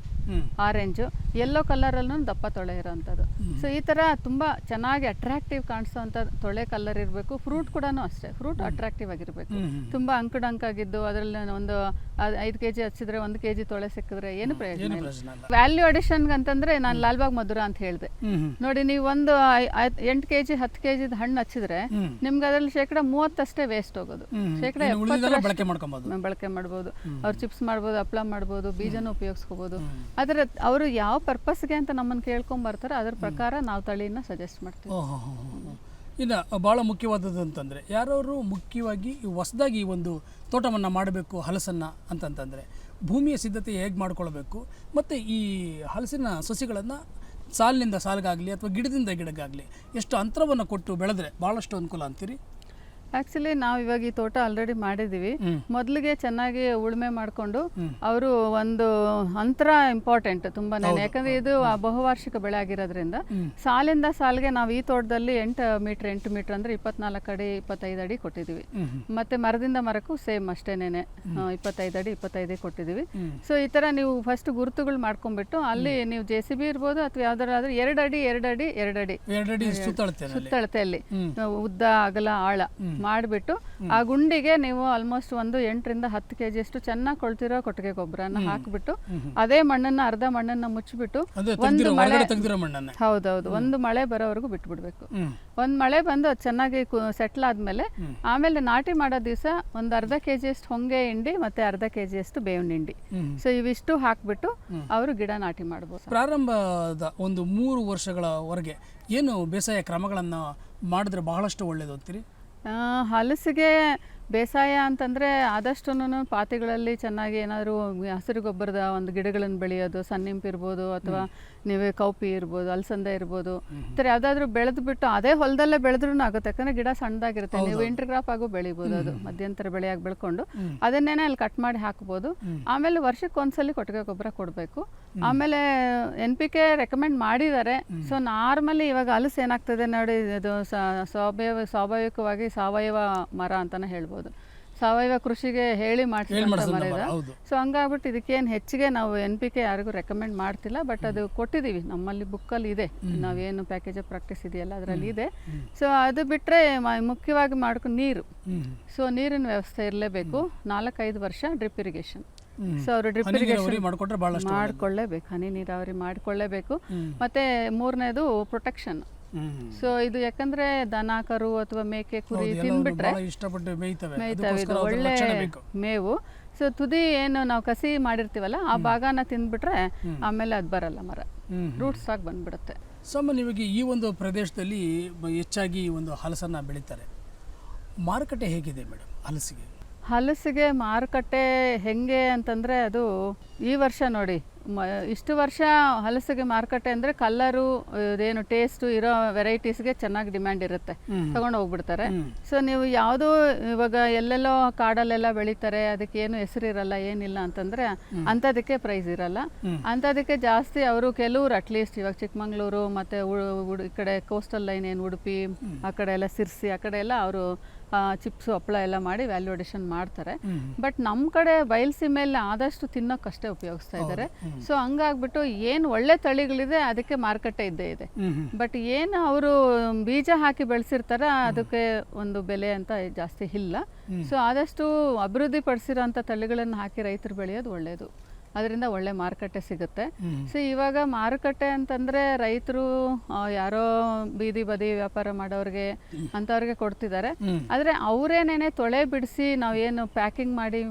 Speaker 4: ಆರೆಂಜ್. ಯೆಲ್ಲೋ ಕಲರಲ್ಲೂ ದಪ್ಪ ತೊಳೆ ಇರೋಂಥದ್ದು. ಸೊ ಈ ತರ ತುಂಬಾ ಚೆನ್ನಾಗಿ ಅಟ್ರಾಕ್ಟಿವ್ ಕಾಣಿಸೋಂಥ ತೊಳೆ ಕಲರ್ ಇರಬೇಕು. ಫ್ರೂಟ್ ಕೂಡ ಅಷ್ಟೇ. ಫ್ರೂಟ್ ಅಟ್ರಾಕ್ಟಿವ್ ಆಗಿರಬೇಕು. ಅಂಕಡಂಕ ಆಗಿದ್ದು ಅದರಲ್ಲಿ ಒಂದು ಐದು ಕೆ ಜಿ ಹಚ್ಚಿದ್ರೆ ಒಂದು ಕೆ ಜಿ ತೊಳೆ ಸಿಕ್ಕಿದ್ರೆ ಏನು ಪ್ರಯೋಜನ ವ್ಯಾಲ್ಯೂ ಅಡಿಷನ್ ಅಂತಂದ್ರೆ ನಾನು ಲಾಲ್ಬಾಗ್ ಮಧುರ ಅಂತ ಹೇಳಿದೆ. ನೋಡಿ ನೀವು ಒಂದು ಎಂಟು ಕೆ ಜಿ ಹತ್ತು ಕೆ ಜಿದ ಹಣ್ಣು ಹಚ್ಚಿದ್ರೆ. ನಿಮ್ಗೆ ಅದರಲ್ಲಿ ಶೇಕಡ ಮೂವತ್ತಷ್ಟೇ ವೇಸ್ಟ್ ಹೋಗೋದು. ಶೇಕಡ
Speaker 2: ಇನ್ನು ಉಳಿದಿದ್ದೆಲ್ಲ
Speaker 4: ಎಪ್ಪತ್ತರಷ್ಟು
Speaker 2: ಬಳಕೆ ಮಾಡ್ಕೊಬೋದು.
Speaker 4: ಬಳಕೆ ಮಾಡ್ಬೋದು. ಅವ್ರು ಚಿಪ್ಸ್ ಮಾಡ್ಬೋದು ಹಪ್ಳ ಮಾಡ್ಬೋದು ಬೀಜನ ಉಪಯೋಗಿಸ್ಕೋಬೋದು. ಆದರೆ ಅವರು ಯಾವ ಪರ್ಪಸ್ಗೆ ಅಂತ ನಮ್ಮನ್ನು ಕೇಳ್ಕೊಂಡ್ ಬರ್ತಾರೆ ಅದ್ರ ಪ್ರಕಾರ ನಾವು ತಳಿನ ಸಜೆಸ್ಟ್ ಮಾಡ್ತೀವಿ.
Speaker 2: ಓಹೋ ಇನ್ನು ಭಾಳ ಮುಖ್ಯವಾದದ್ದು ಅಂತಂದರೆ ಯಾರವರು ಮುಖ್ಯವಾಗಿ ಹೊಸದಾಗಿ ಈ ಒಂದು ತೋಟವನ್ನು ಮಾಡಬೇಕು ಹಲಸನ್ನು ಅಂತಂತಂದರೆ ಭೂಮಿಯ ಸಿದ್ಧತೆ ಹೇಗೆ ಮಾಡ್ಕೊಳ್ಬೇಕು ಮತ್ತು ಈ ಹಲಸಿನ ಸಸಿಗಳನ್ನು ಸಾಲಿನಿಂದ ಸಾಲಿಗಾಗಲಿ ಅಥವಾ ಗಿಡದಿಂದ ಗಿಡಕ್ಕಾಗಲಿ ಎಷ್ಟು ಅಂತರವನ್ನು ಕೊಟ್ಟು ಬೆಳೆದ್ರೆ ಭಾಳಷ್ಟು ಅನುಕೂಲ ಅಂತೀರಿ?
Speaker 4: ಆ್ಯಕ್ಚುಲಿ ನಾವು ಇವಾಗ ಈ ತೋಟ ಆಲ್ರೆಡಿ
Speaker 2: ಮಾಡಿದೀವಿ.
Speaker 4: ಮೊದಲಿಗೆ ಚೆನ್ನಾಗಿ ಉಳುಮೆ ಮಾಡಿಕೊಂಡು ಅವರು ಒಂದು ಅಂತರ ಇಂಪಾರ್ಟೆಂಟ್ ತುಂಬಾನೇ. ಯಾಕಂದ್ರೆ ಇದು ಬಹುವಾರ್ಷಿಕ ಬೆಳೆ ಆಗಿರೋದ್ರಿಂದ ಸಾಲಿಂದ ಸಾಲಿಗೆ ನಾವು ಈ ತೋಟದಲ್ಲಿ ಎಂಟು ಮೀಟರ್ ಎಂಟು ಮೀಟರ್ ಅಂದ್ರೆ ಇಪ್ಪತ್ನಾಲ್ಕು ಅಡಿ ಇಪ್ಪತ್ತೈದು ಅಡಿ ಕೊಟ್ಟಿದೀವಿ. ಮತ್ತೆ ಮರದಿಂದ ಮರಕ್ಕೂ ಸೇಮ್ ಅಷ್ಟೇನೇನೆ. ಇಪ್ಪತ್ತೈದು ಅಡಿ ಇಪ್ಪತ್ತೈದೇ ಕೊಟ್ಟಿದೀವಿ. ಸೊ ಈ ತರ ನೀವು ಫಸ್ಟ್ ಗುರುತುಗಳು ಮಾಡ್ಕೊಂಡ್ಬಿಟ್ಟು ಅಲ್ಲಿ ನೀವು ಜೆ ಸಿ ಬಿ ಇರ್ಬೋದು ಅಥವಾ ಯಾವ್ದಾದ್ರು ಎರಡು ಅಡಿ ಎರಡು ಅಡಿ ಎರಡು ಅಡಿ ಸುತ್ತಳತೆಯಲ್ಲಿ. ಉದ್ದ ಅಗಲ ಆಳ. ಮಾಡಿಬಿಟ್ಟು ಆ ಗುಂಡಿಗೆ ನೀವು ಆಲ್ಮೋಸ್ಟ್ ಒಂದು ಎಂಟರಿಂದ ಹತ್ತು ಕೆ ಅಷ್ಟು ಚೆನ್ನಾಗಿ ಕೊಳ್ತಿರೋ ಕೊಟ್ಟಿಗೆ ಗೊಬ್ಬರನ ಹಾಕ್ಬಿಟ್ಟು ಅದೇ ಮಣ್ಣನ್ನ ಅರ್ಧ ಮಣ್ಣನ್ನ ಮುಚ್ಚಿಬಿಟ್ಟು ಒಂದು ಮಳೆ ಹೌದೌದು ಒಂದು ಮಳೆ ಬರೋವರೆಗೂ ಬಿಟ್ಬಿಡ್ಬೇಕು. ಒಂದು ಮಳೆ ಬಂದು ಅದು ಚೆನ್ನಾಗಿ ಸೆಟ್ಲ್ ಆದ್ಮೇಲೆ ಆಮೇಲೆ ನಾಟಿ ಮಾಡೋ ದಿವಸ ಒಂದು ಅರ್ಧ ಕೆ ಅಷ್ಟು ಹೊಂಗೆ ಹಿಂಡಿ ಮತ್ತೆ ಅರ್ಧ ಕೆ ಅಷ್ಟು ಬೇವಿನ ಹಿಂಡಿ. ಸೊ ಇವಿಷ್ಟು ಹಾಕ್ಬಿಟ್ಟು ಅವರು ಗಿಡ ನಾಟಿ ಮಾಡ್ಬೋದು.
Speaker 2: ಪ್ರಾರಂಭದ ಒಂದು ಮೂರು ವರ್ಷಗಳವರೆಗೆ ಏನು ಬೇಸಾಯ ಕ್ರಮಗಳನ್ನು ಮಾಡಿದ್ರೆ ಬಹಳಷ್ಟು ಒಳ್ಳೇದು ಅಂತೀರಿ?
Speaker 4: ಹಲಸಿಗೆ ಬೇಸಾಯ ಅಂತಂದರೆ ಆದಷ್ಟು ಪಾತಿಗಳಲ್ಲಿ ಚೆನ್ನಾಗಿ ಏನಾದರೂ ಹಸಿರು ಗೊಬ್ಬರದ ಒಂದು ಗಿಡಗಳನ್ನು ಬೆಳೆಯೋದು ಸನ್ನಿಂಪು ಇರ್ಬೋದು ಅಥವಾ ನೀವೇ ಕೌಪಿ ಇರ್ಬೋದು ಅಲಸಂದೆ ಇರ್ಬೋದು. ಈ ಥರ ಯಾವುದಾದ್ರೂ ಬೆಳೆದು ಬಿಟ್ಟು ಅದೇ ಹೊಲದಲ್ಲೇ ಬೆಳೆದ್ರೂ ಆಗುತ್ತೆ. ಯಾಕಂದರೆ ಗಿಡ ಸಣ್ಣದಾಗಿರುತ್ತೆ. ನೀವು ಇಂಟರ್ ಕ್ರಾಪ್ ಆಗು ಬೆಳಿಬೋದು ಅದು. ಮಧ್ಯಂತರ ಬೆಳೆಯಾಗಿ ಬೆಳ್ಕೊಂಡು ಅದನ್ನೇನೆ ಅಲ್ಲಿ ಕಟ್ ಮಾಡಿ ಹಾಕ್ಬೋದು. ಆಮೇಲೆ ವರ್ಷಕ್ಕೆ ಒಂದ್ಸಲಿ ಕೊಟ್ಟಿಗೆ ಗೊಬ್ಬರ ಕೊಡಬೇಕು. ಆಮೇಲೆ ಎನ್ ಪಿ ಕೆ ರೆಕಮೆಂಡ್ ಮಾಡಿದ್ದಾರೆ. ಸೊ ನಾರ್ಮಲಿ ಇವಾಗ ಅಲಸ್ ಏನಾಗ್ತದೆ ನೋಡಿ ಇದು ಸ್ವಾಭಾವಿಕವಾಗಿ ಸಾವಯವ ಮರ ಅಂತಲೇ ಹೇಳ್ಬೋದು. ಸಾವಯವ ಕೃಷಿಗೆ ಹೇಳಿ
Speaker 2: ಮಾಡ್ತೀವಿ
Speaker 4: ಮರ ಇದು ಸೊ ಹಂಗಾಗ್ಬಿಟ್ಟು ಇದಕ್ಕೇನು ಹೆಚ್ಚಿಗೆ ನಾವು ಎನ್ ಪಿ ಕೆ ಯಾರಿಗೂ ರೆಕಮೆಂಡ್ ಮಾಡ್ತಿಲ್ಲ ಬಟ್ ಅದು ಕೊಟ್ಟಿದ್ದೀವಿ ನಮ್ಮಲ್ಲಿ ಬುಕ್ಕಲ್ಲಿ ಇದೆ. ನಾವೇನು ಪ್ಯಾಕೇಜ್ ಆಫ್ ಪ್ರಾಕ್ಟೀಸ್ ಇದೆಯಲ್ಲ ಅದರಲ್ಲಿ ಇದೆ. ಸೊ ಅದು ಬಿಟ್ಟರೆ ಮುಖ್ಯವಾಗಿ ಮಾಡ್ಕೊಂಡು ನೀರು. ಸೊ ನೀರಿನ ವ್ಯವಸ್ಥೆ ಇರಲೇಬೇಕು. ನಾಲ್ಕೈದು ವರ್ಷ ಡ್ರಿಪ್ ಇರಿಗೇಷನ್ ಸೊ ಅವರು ಡ್ರಿಪ್ ಇರಿಗೇಷನ್
Speaker 2: ಮಾಡ್ಕೊಂಡ್ರೆ
Speaker 4: ಮಾಡ್ಕೊಳ್ಳೇಬೇಕು ಹನಿ ನೀರಾವರಿ ಮಾಡ್ಕೊಳ್ಳೇಬೇಕು. ಮತ್ತೆ ಮೂರನೇದು ಪ್ರೊಟೆಕ್ಷನ್. ಸೊ ಇದು ಯಾಕಂದ್ರೆ ದನ ಕರು ಅಥವಾ ಮೇಕೆ ಕುರಿ ತಿನ್ಬಿಟ್ರೆ
Speaker 2: ಇಷ್ಟಪಟ್ಟು ಮೇಯ್ತವೆ.
Speaker 4: ಒಳ್ಳೆ ಮೇವು. ಸೊ ತುದಿ ಏನು ನಾವು ಕಸಿ ಮಾಡಿರ್ತೀವಲ್ಲ ಆ ಭಾಗನ ತಿಂದ್ಬಿಟ್ರೆ ಆಮೇಲೆ ಅದು ಬರಲ್ಲ ಮರ. ರೂಟ್ಸ್ ಆಗಿ ಬಂದ್ಬಿಡುತ್ತೆ.
Speaker 2: ಸಾಮಾನ್ಯವಾಗಿ ಈ ಒಂದು ಪ್ರದೇಶದಲ್ಲಿ ಹೆಚ್ಚಾಗಿ ಈ ಒಂದು ಹಲಸನ್ನ ಬೆಳೀತಾರೆ. ಮಾರುಕಟ್ಟೆ ಹೇಗಿದೆ ಮೇಡಮ್ ಹಲಸಿಗೆ?
Speaker 4: ಹಲಸಿಗೆ ಮಾರುಕಟ್ಟೆ ಹೆಂಗೆ ಅಂತಂದ್ರೆ ಅದು ಈ ವರ್ಷ ನೋಡಿ ಮ- ಇಷ್ಟು ವರ್ಷ ಹಲಸಿಗೆ ಮಾರುಕಟ್ಟೆ ಅಂದರೆ ಕಲ್ಲರು ಏನು ಟೇಸ್ಟು ಇರೋ ವೆರೈಟೀಸ್ಗೆ ಚೆನ್ನಾಗಿ ಡಿಮ್ಯಾಂಡ್ ಇರುತ್ತೆ. ತಗೊಂಡು ಹೋಗ್ಬಿಡ್ತಾರೆ. ಸೊ ನೀವು ಯಾವುದೋ ಇವಾಗ ಎಲ್ಲೆಲ್ಲೋ ಕಾಡಲ್ಲೆಲ್ಲ ಬೆಳೀತಾರೆ ಅದಕ್ಕೆ ಏನು ಹೆಸರಿರಲ್ಲ ಏನಿಲ್ಲ ಅಂತಂದ್ರೆ ಅಂಥದಕ್ಕೆ ಪ್ರೈಸ್ ಇರಲ್ಲ. ಅಂಥದಕ್ಕೆ ಜಾಸ್ತಿ ಅವರು ಕೆಲವರು ಅಟ್ಲೀಸ್ಟ್ ಇವಾಗ ಚಿಕ್ಕಮಂಗ್ಳೂರು ಮತ್ತು ಈ ಕಡೆ ಕೋಸ್ಟಲ್ ಲೈನ್ ಏನು ಉಡುಪಿ ಆ ಕಡೆ ಎಲ್ಲ ಸಿರ್ಸಿ ಆ ಕಡೆ ಎಲ್ಲ ಅವರು ಚಿಪ್ಸು ಹಪ್ಪಳ ಎಲ್ಲ ಮಾಡಿ ವ್ಯಾಲ್ಯೂಡೇಷನ್ ಮಾಡ್ತಾರೆ. ಬಟ್ ನಮ್ಮ ಕಡೆ ಬಯಲ್ಸೀಮೆಯಲ್ಲಿ ಆದಷ್ಟು ತಿನ್ನೋಕ್ಕಷ್ಟೇ ಉಪಯೋಗಿಸ್ತಾ ಇದ್ದಾರೆ. ಸೊ ಹಂಗಾಗ್ಬಿಟ್ಟು ಏನು ಒಳ್ಳೆ ತಳಿಗಳಿದೆ ಅದಕ್ಕೆ ಮಾರುಕಟ್ಟೆ ಇದ್ದೇ ಇದೆ. ಬಟ್ ಏನು ಅವರು ಬೀಜ ಹಾಕಿ ಬೆಳೆಸಿರ್ತಾರ ಅದಕ್ಕೆ ಒಂದು ಬೆಲೆ ಅಂತ ಜಾಸ್ತಿ ಇಲ್ಲ. ಸೊ ಆದಷ್ಟು ಅಭಿವೃದ್ಧಿ ಪಡಿಸಿರೋ ತಳಿಗಳನ್ನು ಹಾಕಿ ರೈತರು ಬೆಳೆಯೋದು ಒಳ್ಳೆಯದು ಅದರಿಂದ ಒಳ್ಳೆ ಮಾರುಕಟ್ಟೆ ಸಿಗುತ್ತೆ. ಸೊ ಇವಾಗ ಮಾರುಕಟ್ಟೆ ಅಂತಂದ್ರೆ ರೈತರು ಯಾರೋ ಬೀದಿ ಬದಿ ವ್ಯಾಪಾರ ಮಾಡೋರಿಗೆ ಅಂಥವ್ರಿಗೆ ಕೊಡ್ತಿದ್ದಾರೆ. ಆದರೆ ಅವರೇನೇನೆ ತೊಳೆ ಬಿಡಿಸಿ ನಾವೇನು ಪ್ಯಾಕಿಂಗ್ ಮಾಡಿ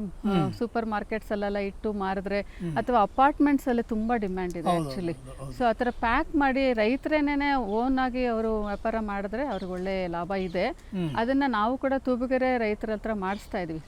Speaker 4: ಸೂಪರ್ ಮಾರ್ಕೆಟ್ಸ್ ಅಲ್ಲೆಲ್ಲ ಇಟ್ಟು ಮಾರಿದ್ರೆ ಅಥವಾ ಅಪಾರ್ಟ್ಮೆಂಟ್ಸ್ ಅಲ್ಲಿ ತುಂಬಾ ಡಿಮ್ಯಾಂಡ್ ಇದೆ ಆಕ್ಚುಲಿ ಸೊ ಆ ಥರ ಪ್ಯಾಕ್ ಮಾಡಿ ರೈತರೇನೇನೆ ಓನ್ ಆಗಿ ಅವರು ವ್ಯಾಪಾರ ಮಾಡಿದ್ರೆ ಅವ್ರಿಗೆ ಒಳ್ಳೆ ಲಾಭ ಇದೆ. ಅದನ್ನ ನಾವು ಕೂಡ ತೂಬುಗೆರೆ ರೈತರ ಹತ್ರ ಮಾಡಿಸ್ತಾ ಇದೀವಿ.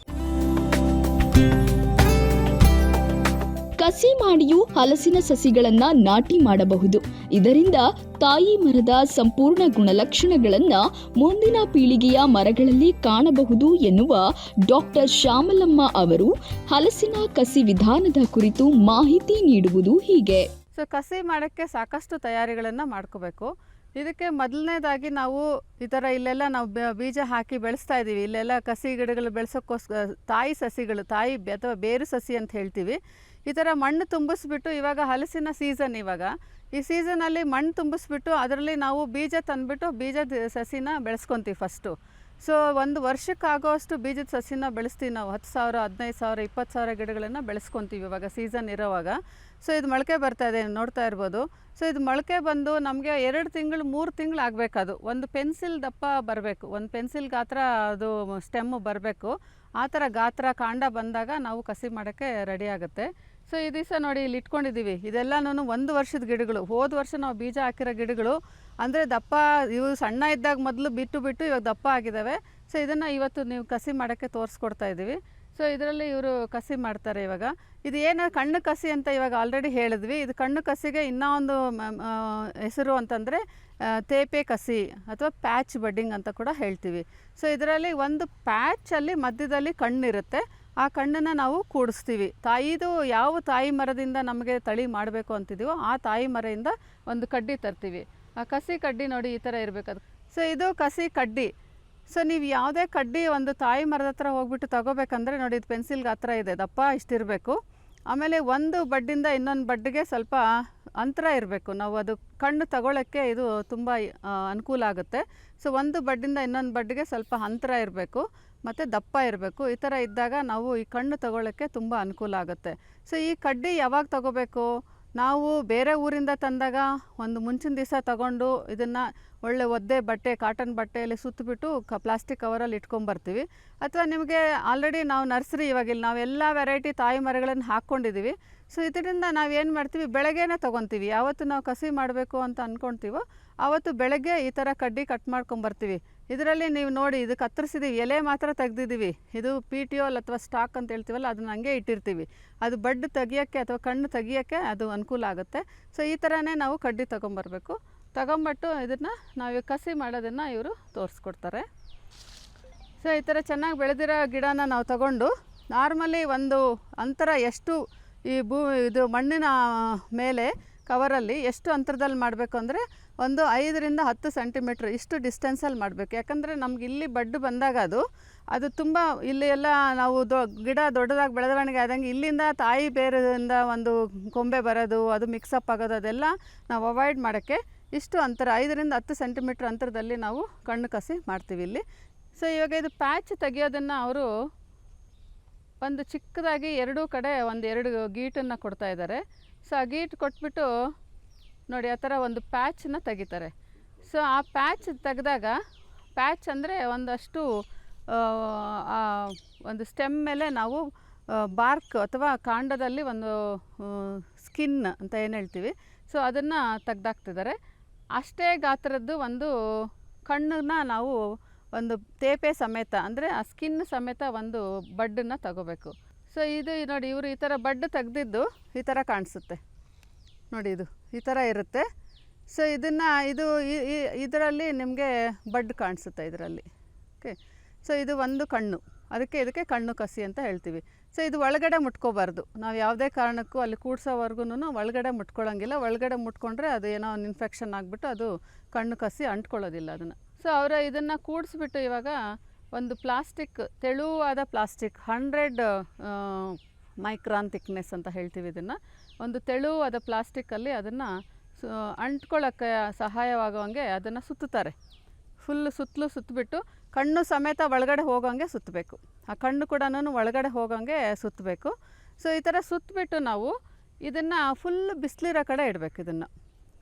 Speaker 3: ಕಸಿ ಮಾಡಿಯೂ ಹಲಸಿನ ಸಸಿಗಳನ್ನ ನಾಟಿ ಮಾಡಬಹುದು. ಇದರಿಂದ ತಾಯಿ ಮರದ ಸಂಪೂರ್ಣ ಗುಣಲಕ್ಷಣಗಳನ್ನ ಮುಂದಿನ ಪೀಳಿಗೆಯ ಮರಗಳಲ್ಲಿ ಕಾಣಬಹುದು ಎನ್ನುವ ಡಾಕ್ಟರ್ ಶ್ಯಾಮಲಮ್ಮ ಅವರು ಹಲಸಿನ ಕಸಿ ವಿಧಾನದ ಕುರಿತು ಮಾಹಿತಿ ನೀಡುವುದು ಹೀಗೆ.
Speaker 4: ಸೊ, ಕಸಿ ಮಾಡೋಕ್ಕೆ ಸಾಕಷ್ಟು ತಯಾರಿಗಳನ್ನು ಮಾಡ್ಕೋಬೇಕು. ಇದಕ್ಕೆ ಮೊದಲನೇದಾಗಿ ನಾವು ಈ ಥರ ಇಲ್ಲೆಲ್ಲ ನಾವು ಬೀಜ ಹಾಕಿ ಬೆಳೆಸ್ತಾ ಇದ್ದೀವಿ. ಇಲ್ಲೆಲ್ಲ ಕಸಿ ಗಿಡಗಳು ಬೆಳೆಸೋಕ್ಕೋಸ್ಕರ ತಾಯಿ ಸಸಿಗಳು, ತಾಯಿ ಅಥವಾ ಬೇರು ಸಸಿ ಅಂತ ಹೇಳ್ತೀವಿ. ಈ ಥರ ಮಣ್ಣು ತುಂಬಿಸ್ಬಿಟ್ಟು ಇವಾಗ ಹಲಸಿನ ಸೀಸನ್ ಇವಾಗ. ಈ ಸೀಸನಲ್ಲಿ ಮಣ್ಣು ತುಂಬಿಸ್ಬಿಟ್ಟು ಅದರಲ್ಲಿ ನಾವು ಬೀಜ ತಂದುಬಿಟ್ಟು ಬೀಜದ ಸಸಿನ ಬೆಳೆಸ್ಕೊತೀವಿ ಫಸ್ಟು ಸೊ ಒಂದು ವರ್ಷಕ್ಕಾಗೋವಷ್ಟು ಬೀಜದ ಸಸಿನ ಬೆಳೆಸ್ತೀವಿ ನಾವು. ಹತ್ತು ಸಾವಿರ, ಹದಿನೈದು ಸಾವಿರ, ಇಪ್ಪತ್ತು ಸಾವಿರ ಗಿಡಗಳನ್ನು ಬೆಳೆಸ್ಕೊತೀವಿ ಇವಾಗ ಸೀಸನ್ ಇರೋವಾಗ. ಸೊ ಇದು ಮೊಳಕೆ ಬರ್ತಾ ಇದೆ, ನೋಡ್ತಾ ಇರ್ಬೋದು. ಸೊ ಇದು ಮೊಳಕೆ ಬಂದು ನಮಗೆ ಎರಡು ತಿಂಗಳು, ಮೂರು ತಿಂಗಳು ಆಗಬೇಕದು. ಒಂದು ಪೆನ್ಸಿಲ್ ದಪ್ಪ ಬರಬೇಕು. ಒಂದು ಪೆನ್ಸಿಲ್ ಗಾತ್ರ, ಅದು ಸ್ಟೆಮ್ಮು ಬರಬೇಕು. ಆ ಥರ ಗಾತ್ರ, ಕಾಂಡ ಬಂದಾಗ ನಾವು ಕಸಿ ಮಾಡೋಕ್ಕೆ ರೆಡಿ ಆಗುತ್ತೆ. ಸೊ ಈ ದಿವಸ ನೋಡಿ ಇಲ್ಲಿ ಇಟ್ಕೊಂಡಿದ್ದೀವಿ. ಇದೆಲ್ಲನೂ ಒಂದು ವರ್ಷದ ಗಿಡಗಳು. ಹೋದ ವರ್ಷ ನಾವು ಬೀಜ ಹಾಕಿರೋ ಗಿಡಗಳು, ಅಂದರೆ ದಪ್ಪ, ಇವು ಸಣ್ಣ ಇದ್ದಾಗ ಮೊದಲು ಬಿಟ್ಟು ಬಿಟ್ಟು ಇವಾಗ ದಪ್ಪ ಆಗಿದ್ದಾವೆ ಸೊ ಇದನ್ನು ಇವತ್ತು ನೀವು ಕಸಿ ಮಾಡೋಕ್ಕೆ ತೋರಿಸ್ಕೊಡ್ತಾ ಇದ್ದೀವಿ. ಸೊ ಇದರಲ್ಲಿ ಇವರು ಕಸಿ ಮಾಡ್ತಾರೆ ಇವಾಗ. ಇದು ಏನು ಕಣ್ಣು ಕಸಿ ಅಂತ ಇವಾಗ ಆಲ್ರೆಡಿ ಹೇಳಿದ್ವಿ. ಇದು ಕಣ್ಣು ಕಸಿಗೆ ಇನ್ನೂ ಒಂದು ಹೆಸರು ಅಂತಂದರೆ ತೇಪೆ ಕಸಿ ಅಥವಾ ಪ್ಯಾಚ್ ಬಡ್ಡಿಂಗ್ ಅಂತ ಕೂಡ ಹೇಳ್ತೀವಿ. ಸೊ ಇದರಲ್ಲಿ ಒಂದು ಪ್ಯಾಚಲ್ಲಿ ಮಧ್ಯದಲ್ಲಿ ಕಣ್ಣಿರುತ್ತೆ. ಆ ಕಣ್ಣನ್ನು ನಾವು ಕೂಡಿಸ್ತೀವಿ. ತಾಯಿದು ಯಾವ ತಾಯಿ ಮರದಿಂದ ನಮಗೆ ತಳಿ ಮಾಡಬೇಕು ಅಂತಿದೀವೋ ಆ ತಾಯಿ ಮರದಿಂದ ಒಂದು ಕಡ್ಡಿ ತರ್ತೀವಿ. ಆ ಕಸಿ ಕಡ್ಡಿ ನೋಡಿ ಈ ಥರ ಇರಬೇಕದು ಸೊ ಇದು ಕಸಿ ಕಡ್ಡಿ. ಸೊ ನೀವು ಯಾವುದೇ ಕಡ್ಡಿ ಒಂದು ತಾಯಿ ಮರದ ಹತ್ರ ಹೋಗ್ಬಿಟ್ಟು ತಗೋಬೇಕಂದ್ರೆ ನೋಡಿ ಇದು ಪೆನ್ಸಿಲ್ ಗಾತ್ರ ಇದೆ. ದಪ್ಪ ಇಷ್ಟಿರಬೇಕು. ಆಮೇಲೆ ಒಂದು ಬಡ್ಡಿಂದ ಇನ್ನೊಂದು ಬಡ್ಡಿಗೆ ಸ್ವಲ್ಪ ಅಂತರ ಇರಬೇಕು. ನಾವು ಅದು ಕಣ್ಣು ತಗೊಳ್ಳೋಕ್ಕೆ ಇದು ತುಂಬ ಅನುಕೂಲ ಆಗುತ್ತೆ. ಸೊ ಒಂದು ಬಡ್ಡಿಂದ ಇನ್ನೊಂದು ಬಡ್ಡಿಗೆ ಸ್ವಲ್ಪ ಅಂತರ ಇರಬೇಕು. ಮತ್ತು ದಪ್ಪ ಇರಬೇಕು. ಈ ಥರ ಇದ್ದಾಗ ನಾವು ಈ ಕಣ್ಣು ತಗೊಳ್ಳೋಕ್ಕೆ ತುಂಬ ಅನುಕೂಲ ಆಗುತ್ತೆ. ಸೊ ಈ ಕಡ್ಡಿ ಯಾವಾಗ ತಗೋಬೇಕು? ನಾವು ಬೇರೆ ಊರಿಂದ ತಂದಾಗ ಒಂದು ಮುಂಚಿನ ದಿವಸ ತಗೊಂಡು ಇದನ್ನು ಒಳ್ಳೆ ಒದ್ದೆ ಬಟ್ಟೆ ಕಾಟನ್ ಬಟ್ಟೆಯಲ್ಲಿ ಸುತ್ತಬಿಟ್ಟು ಕ ಪ್ಲಾಸ್ಟಿಕ್ ಕವರಲ್ಲಿ ಇಟ್ಕೊಂಬರ್ತೀವಿ. ಅಥವಾ ನಿಮಗೆ ಆಲ್ರೆಡಿ ನಾವು ನರ್ಸರಿ ಇವಾಗಿಲ್ಲ ನಾವೆಲ್ಲ ವೆರೈಟಿ ತಾಯಿ ಮರಗಳನ್ನು ಹಾಕ್ಕೊಂಡಿದ್ದೀವಿ ಸೊ ಇದರಿಂದ ನಾವು ಏನು ಮಾಡ್ತೀವಿ? ಬೆಳಗ್ಗೆನೇ ತೊಗೊತೀವಿ. ಯಾವತ್ತು ನಾವು ಕಸಿ ಮಾಡಬೇಕು ಅಂತ ಅಂದ್ಕೊಳ್ತೀವೋ ಆವತ್ತು ಬೆಳಗ್ಗೆ ಈ ಥರ ಕಡ್ಡಿ ಕಟ್ ಮಾಡ್ಕೊಂಬರ್ತೀವಿ. ಇದರಲ್ಲಿ ನೀವು ನೋಡಿ, ಇದು ಕತ್ತರಿಸಿದ್ದೀವಿ ಎಲೆ ಮಾತ್ರ ತೆಗ್ದಿದ್ದೀವಿ ಇದು ಪಿ ಟಿ ಓಲ್ ಅಥವಾ ಸ್ಟಾಕ್ ಅಂತ ಹೇಳ್ತೀವಲ್ಲ, ಅದನ್ನ ಹಂಗೆ ಇಟ್ಟಿರ್ತೀವಿ. ಅದು ಬಡ್ಡು ತೆಗಿಯೋಕ್ಕೆ ಅಥವಾ ಕಣ್ಣು ತೆಗಿಯೋಕ್ಕೆ ಅದು ಅನುಕೂಲ ಆಗುತ್ತೆ. ಸೊ ಈ ಥರನೇ ನಾವು ಕಡ್ಡಿ ತೊಗೊಂಬರ್ಬೇಕು. ತಗೊಂಬಟ್ಟು ಇದನ್ನು ನಾವು ಕಸಿ ಮಾಡೋದನ್ನು ಇವರು ತೋರಿಸ್ಕೊಡ್ತಾರೆ. ಸೊ ಈ ಥರ ಚೆನ್ನಾಗಿ ಬೆಳೆದಿರೋ ಗಿಡನ ನಾವು ತಗೊಂಡು, ನಾರ್ಮಲಿ ಒಂದು ಅಂತರ ಎಷ್ಟು ಈ ಭೂ, ಇದು ಮಣ್ಣಿನ ಮೇಲೆ ಕವರಲ್ಲಿ ಎಷ್ಟು ಅಂತರದಲ್ಲಿ ಮಾಡಬೇಕು ಅಂದರೆ ಒಂದು ಐದರಿಂದ ಹತ್ತು ಸೆಂಟಿಮೀಟ್ರ್ ಇಷ್ಟು ಡಿಸ್ಟೆನ್ಸಲ್ಲಿ ಮಾಡಬೇಕು. ಯಾಕಂದರೆ ನಮ್ಗೆ ಇಲ್ಲಿ ಬಡ್ಡು ಬಂದಾಗ ಅದು ಅದು ತುಂಬ ಇಲ್ಲಿ ಎಲ್ಲ ನಾವು ದೊ, ಗಿಡ ದೊಡ್ಡದಾಗಿ ಬೆಳವಣಿಗೆ ಆದಂಗೆ ಇಲ್ಲಿಂದ ತಾಯಿ ಬೇರಿಂದ ಒಂದು ಕೊಂಬೆ ಬರೋದು, ಅದು ಮಿಕ್ಸಪ್ ಆಗೋದು, ಅದೆಲ್ಲ ನಾವು ಅವಾಯ್ಡ್ ಮಾಡೋಕ್ಕೆ ಇಷ್ಟು ಅಂತರ, ಐದರಿಂದ ಹತ್ತು ಸೆಂಟಿಮೀಟ್ರ್ ಅಂತರದಲ್ಲಿ ನಾವು ಕಣ್ಣು ಕಸಿ ಮಾಡ್ತೀವಿ ಇಲ್ಲಿ. ಸೊ ಇವಾಗ ಇದು ಪ್ಯಾಚ್ ತೆಗೆಯೋದನ್ನು ಅವರು ಒಂದು ಚಿಕ್ಕದಾಗಿ ಎರಡೂ ಕಡೆ ಒಂದು ಎರಡು ಗೀಟನ್ನು ಕೊಡ್ತಾ ಇದ್ದಾರೆ. ಸೊ ಆ ಗೀಟ್ ಕೊಟ್ಬಿಟ್ಟು ನೋಡಿ, ಆ ಥರ ಒಂದು ಪ್ಯಾಚನ್ನ ತೆಗಿತಾರೆ. ಸೊ ಆ ಪ್ಯಾಚ್ ತೆಗೆದಾಗ ಪ್ಯಾಚ್ ಅಂದರೆ ಒಂದಷ್ಟು ಒಂದು ಸ್ಟೆಮ್ ಮೇಲೆ ನಾವು ಬಾರ್ಕ್ ಅಥವಾ ಕಾಂಡದಲ್ಲಿ ಒಂದು ಸ್ಕಿನ್ ಅಂತ ಏನು ಹೇಳ್ತೀವಿ. ಸೊ ಅದನ್ನು ತೆಗ್ದಾಕ್ತಿದ್ದಾರೆ. ಅಷ್ಟೇ ಗಾತ್ರದ್ದು ಒಂದು ಕಣ್ಣನ್ನ ನಾವು ಒಂದು ತೇಪೆ ಸಮೇತ, ಅಂದರೆ ಆ ಸ್ಕಿನ್ ಸಮೇತ ಒಂದು ಬಡ್ಡನ್ನು ತಗೋಬೇಕು. ಸೊ ಇದು ನೋಡಿ, ಇವರು ಈ ಥರ ಬಡ್ಡು ತೆಗೆದಿದ್ದು ಈ ಥರ ಕಾಣಿಸುತ್ತೆ. ನೋಡಿ ಇದು, ಈ ಥರ ಇರುತ್ತೆ. ಸೊ ಇದನ್ನು ಇದು ಇದರಲ್ಲಿ ನಿಮಗೆ ಬಡ್ ಕಾಣಿಸುತ್ತೆ ಇದರಲ್ಲಿ. ಓಕೆ ಸೊ ಇದು ಒಂದು ಕಣ್ಣು. ಅದಕ್ಕೆ ಇದಕ್ಕೆ ಕಣ್ಣು ಕಸಿ ಅಂತ ಹೇಳ್ತೀವಿ. ಸೊ ಇದು ಒಳಗಡೆ ಮುಟ್ಕೋಬಾರ್ದು. ನಾವು ಯಾವುದೇ ಕಾರಣಕ್ಕೂ ಅಲ್ಲಿ ಕೂಡ್ಸೋವರೆಗೂ ಒಳಗಡೆ ಮುಟ್ಕೊಳ್ಳೋಂಗಿಲ್ಲ ಒಳಗಡೆ ಮುಟ್ಕೊಂಡ್ರೆ ಅದು ಏನೋ ಒಂದು ಇನ್ಫೆಕ್ಷನ್ ಆಗಿಬಿಟ್ಟು ಅದು ಕಣ್ಣು ಕಸಿ ಅಂಟ್ಕೊಳ್ಳೋದಿಲ್ಲ ಅದನ್ನು. ಸೊ ಅವರ ಇದನ್ನು ಕೂಡಿಸ್ಬಿಟ್ಟು ಇವಾಗ ಒಂದು ಪ್ಲಾಸ್ಟಿಕ್, ತೆಳುವಾದ ಪ್ಲಾಸ್ಟಿಕ್ ಹಂಡ್ರೆಡ್ ಮೈಕ್ರಾನ್ ತಿಕ್ನೆಸ್ ಅಂತ ಹೇಳ್ತೀವಿ ಇದನ್ನು. ಒಂದು ತೆಳುವಾದ ಪ್ಲಾಸ್ಟಿಕ್ಕಲ್ಲಿ ಅದನ್ನು ಸು ಅಂಟ್ಕೊಳ್ಳೋಕ್ಕೆ ಸಹಾಯವಾಗುವಂಗೆ ಅದನ್ನು ಸುತ್ತುತ್ತಾರೆ. ಫುಲ್ ಸುತ್ತಲೂ ಸುತ್ತಬಿಟ್ಟು ಕಣ್ಣು ಸಮೇತ ಒಳಗಡೆ ಹೋಗೋಂಗೆ ಸುತ್ತಬೇಕು. ಆ ಕಣ್ಣು ಕೂಡ ಒಳಗಡೆ ಹೋಗೋಂಗೆ ಸುತ್ತಬೇಕು. ಸೊ ಈ ಥರ ಸುತ್ತಬಿಟ್ಟು ನಾವು ಇದನ್ನು ಫುಲ್ ಬಿಸಿಲಿರೋ ಕಡೆ ಇಡಬೇಕು ಇದನ್ನು.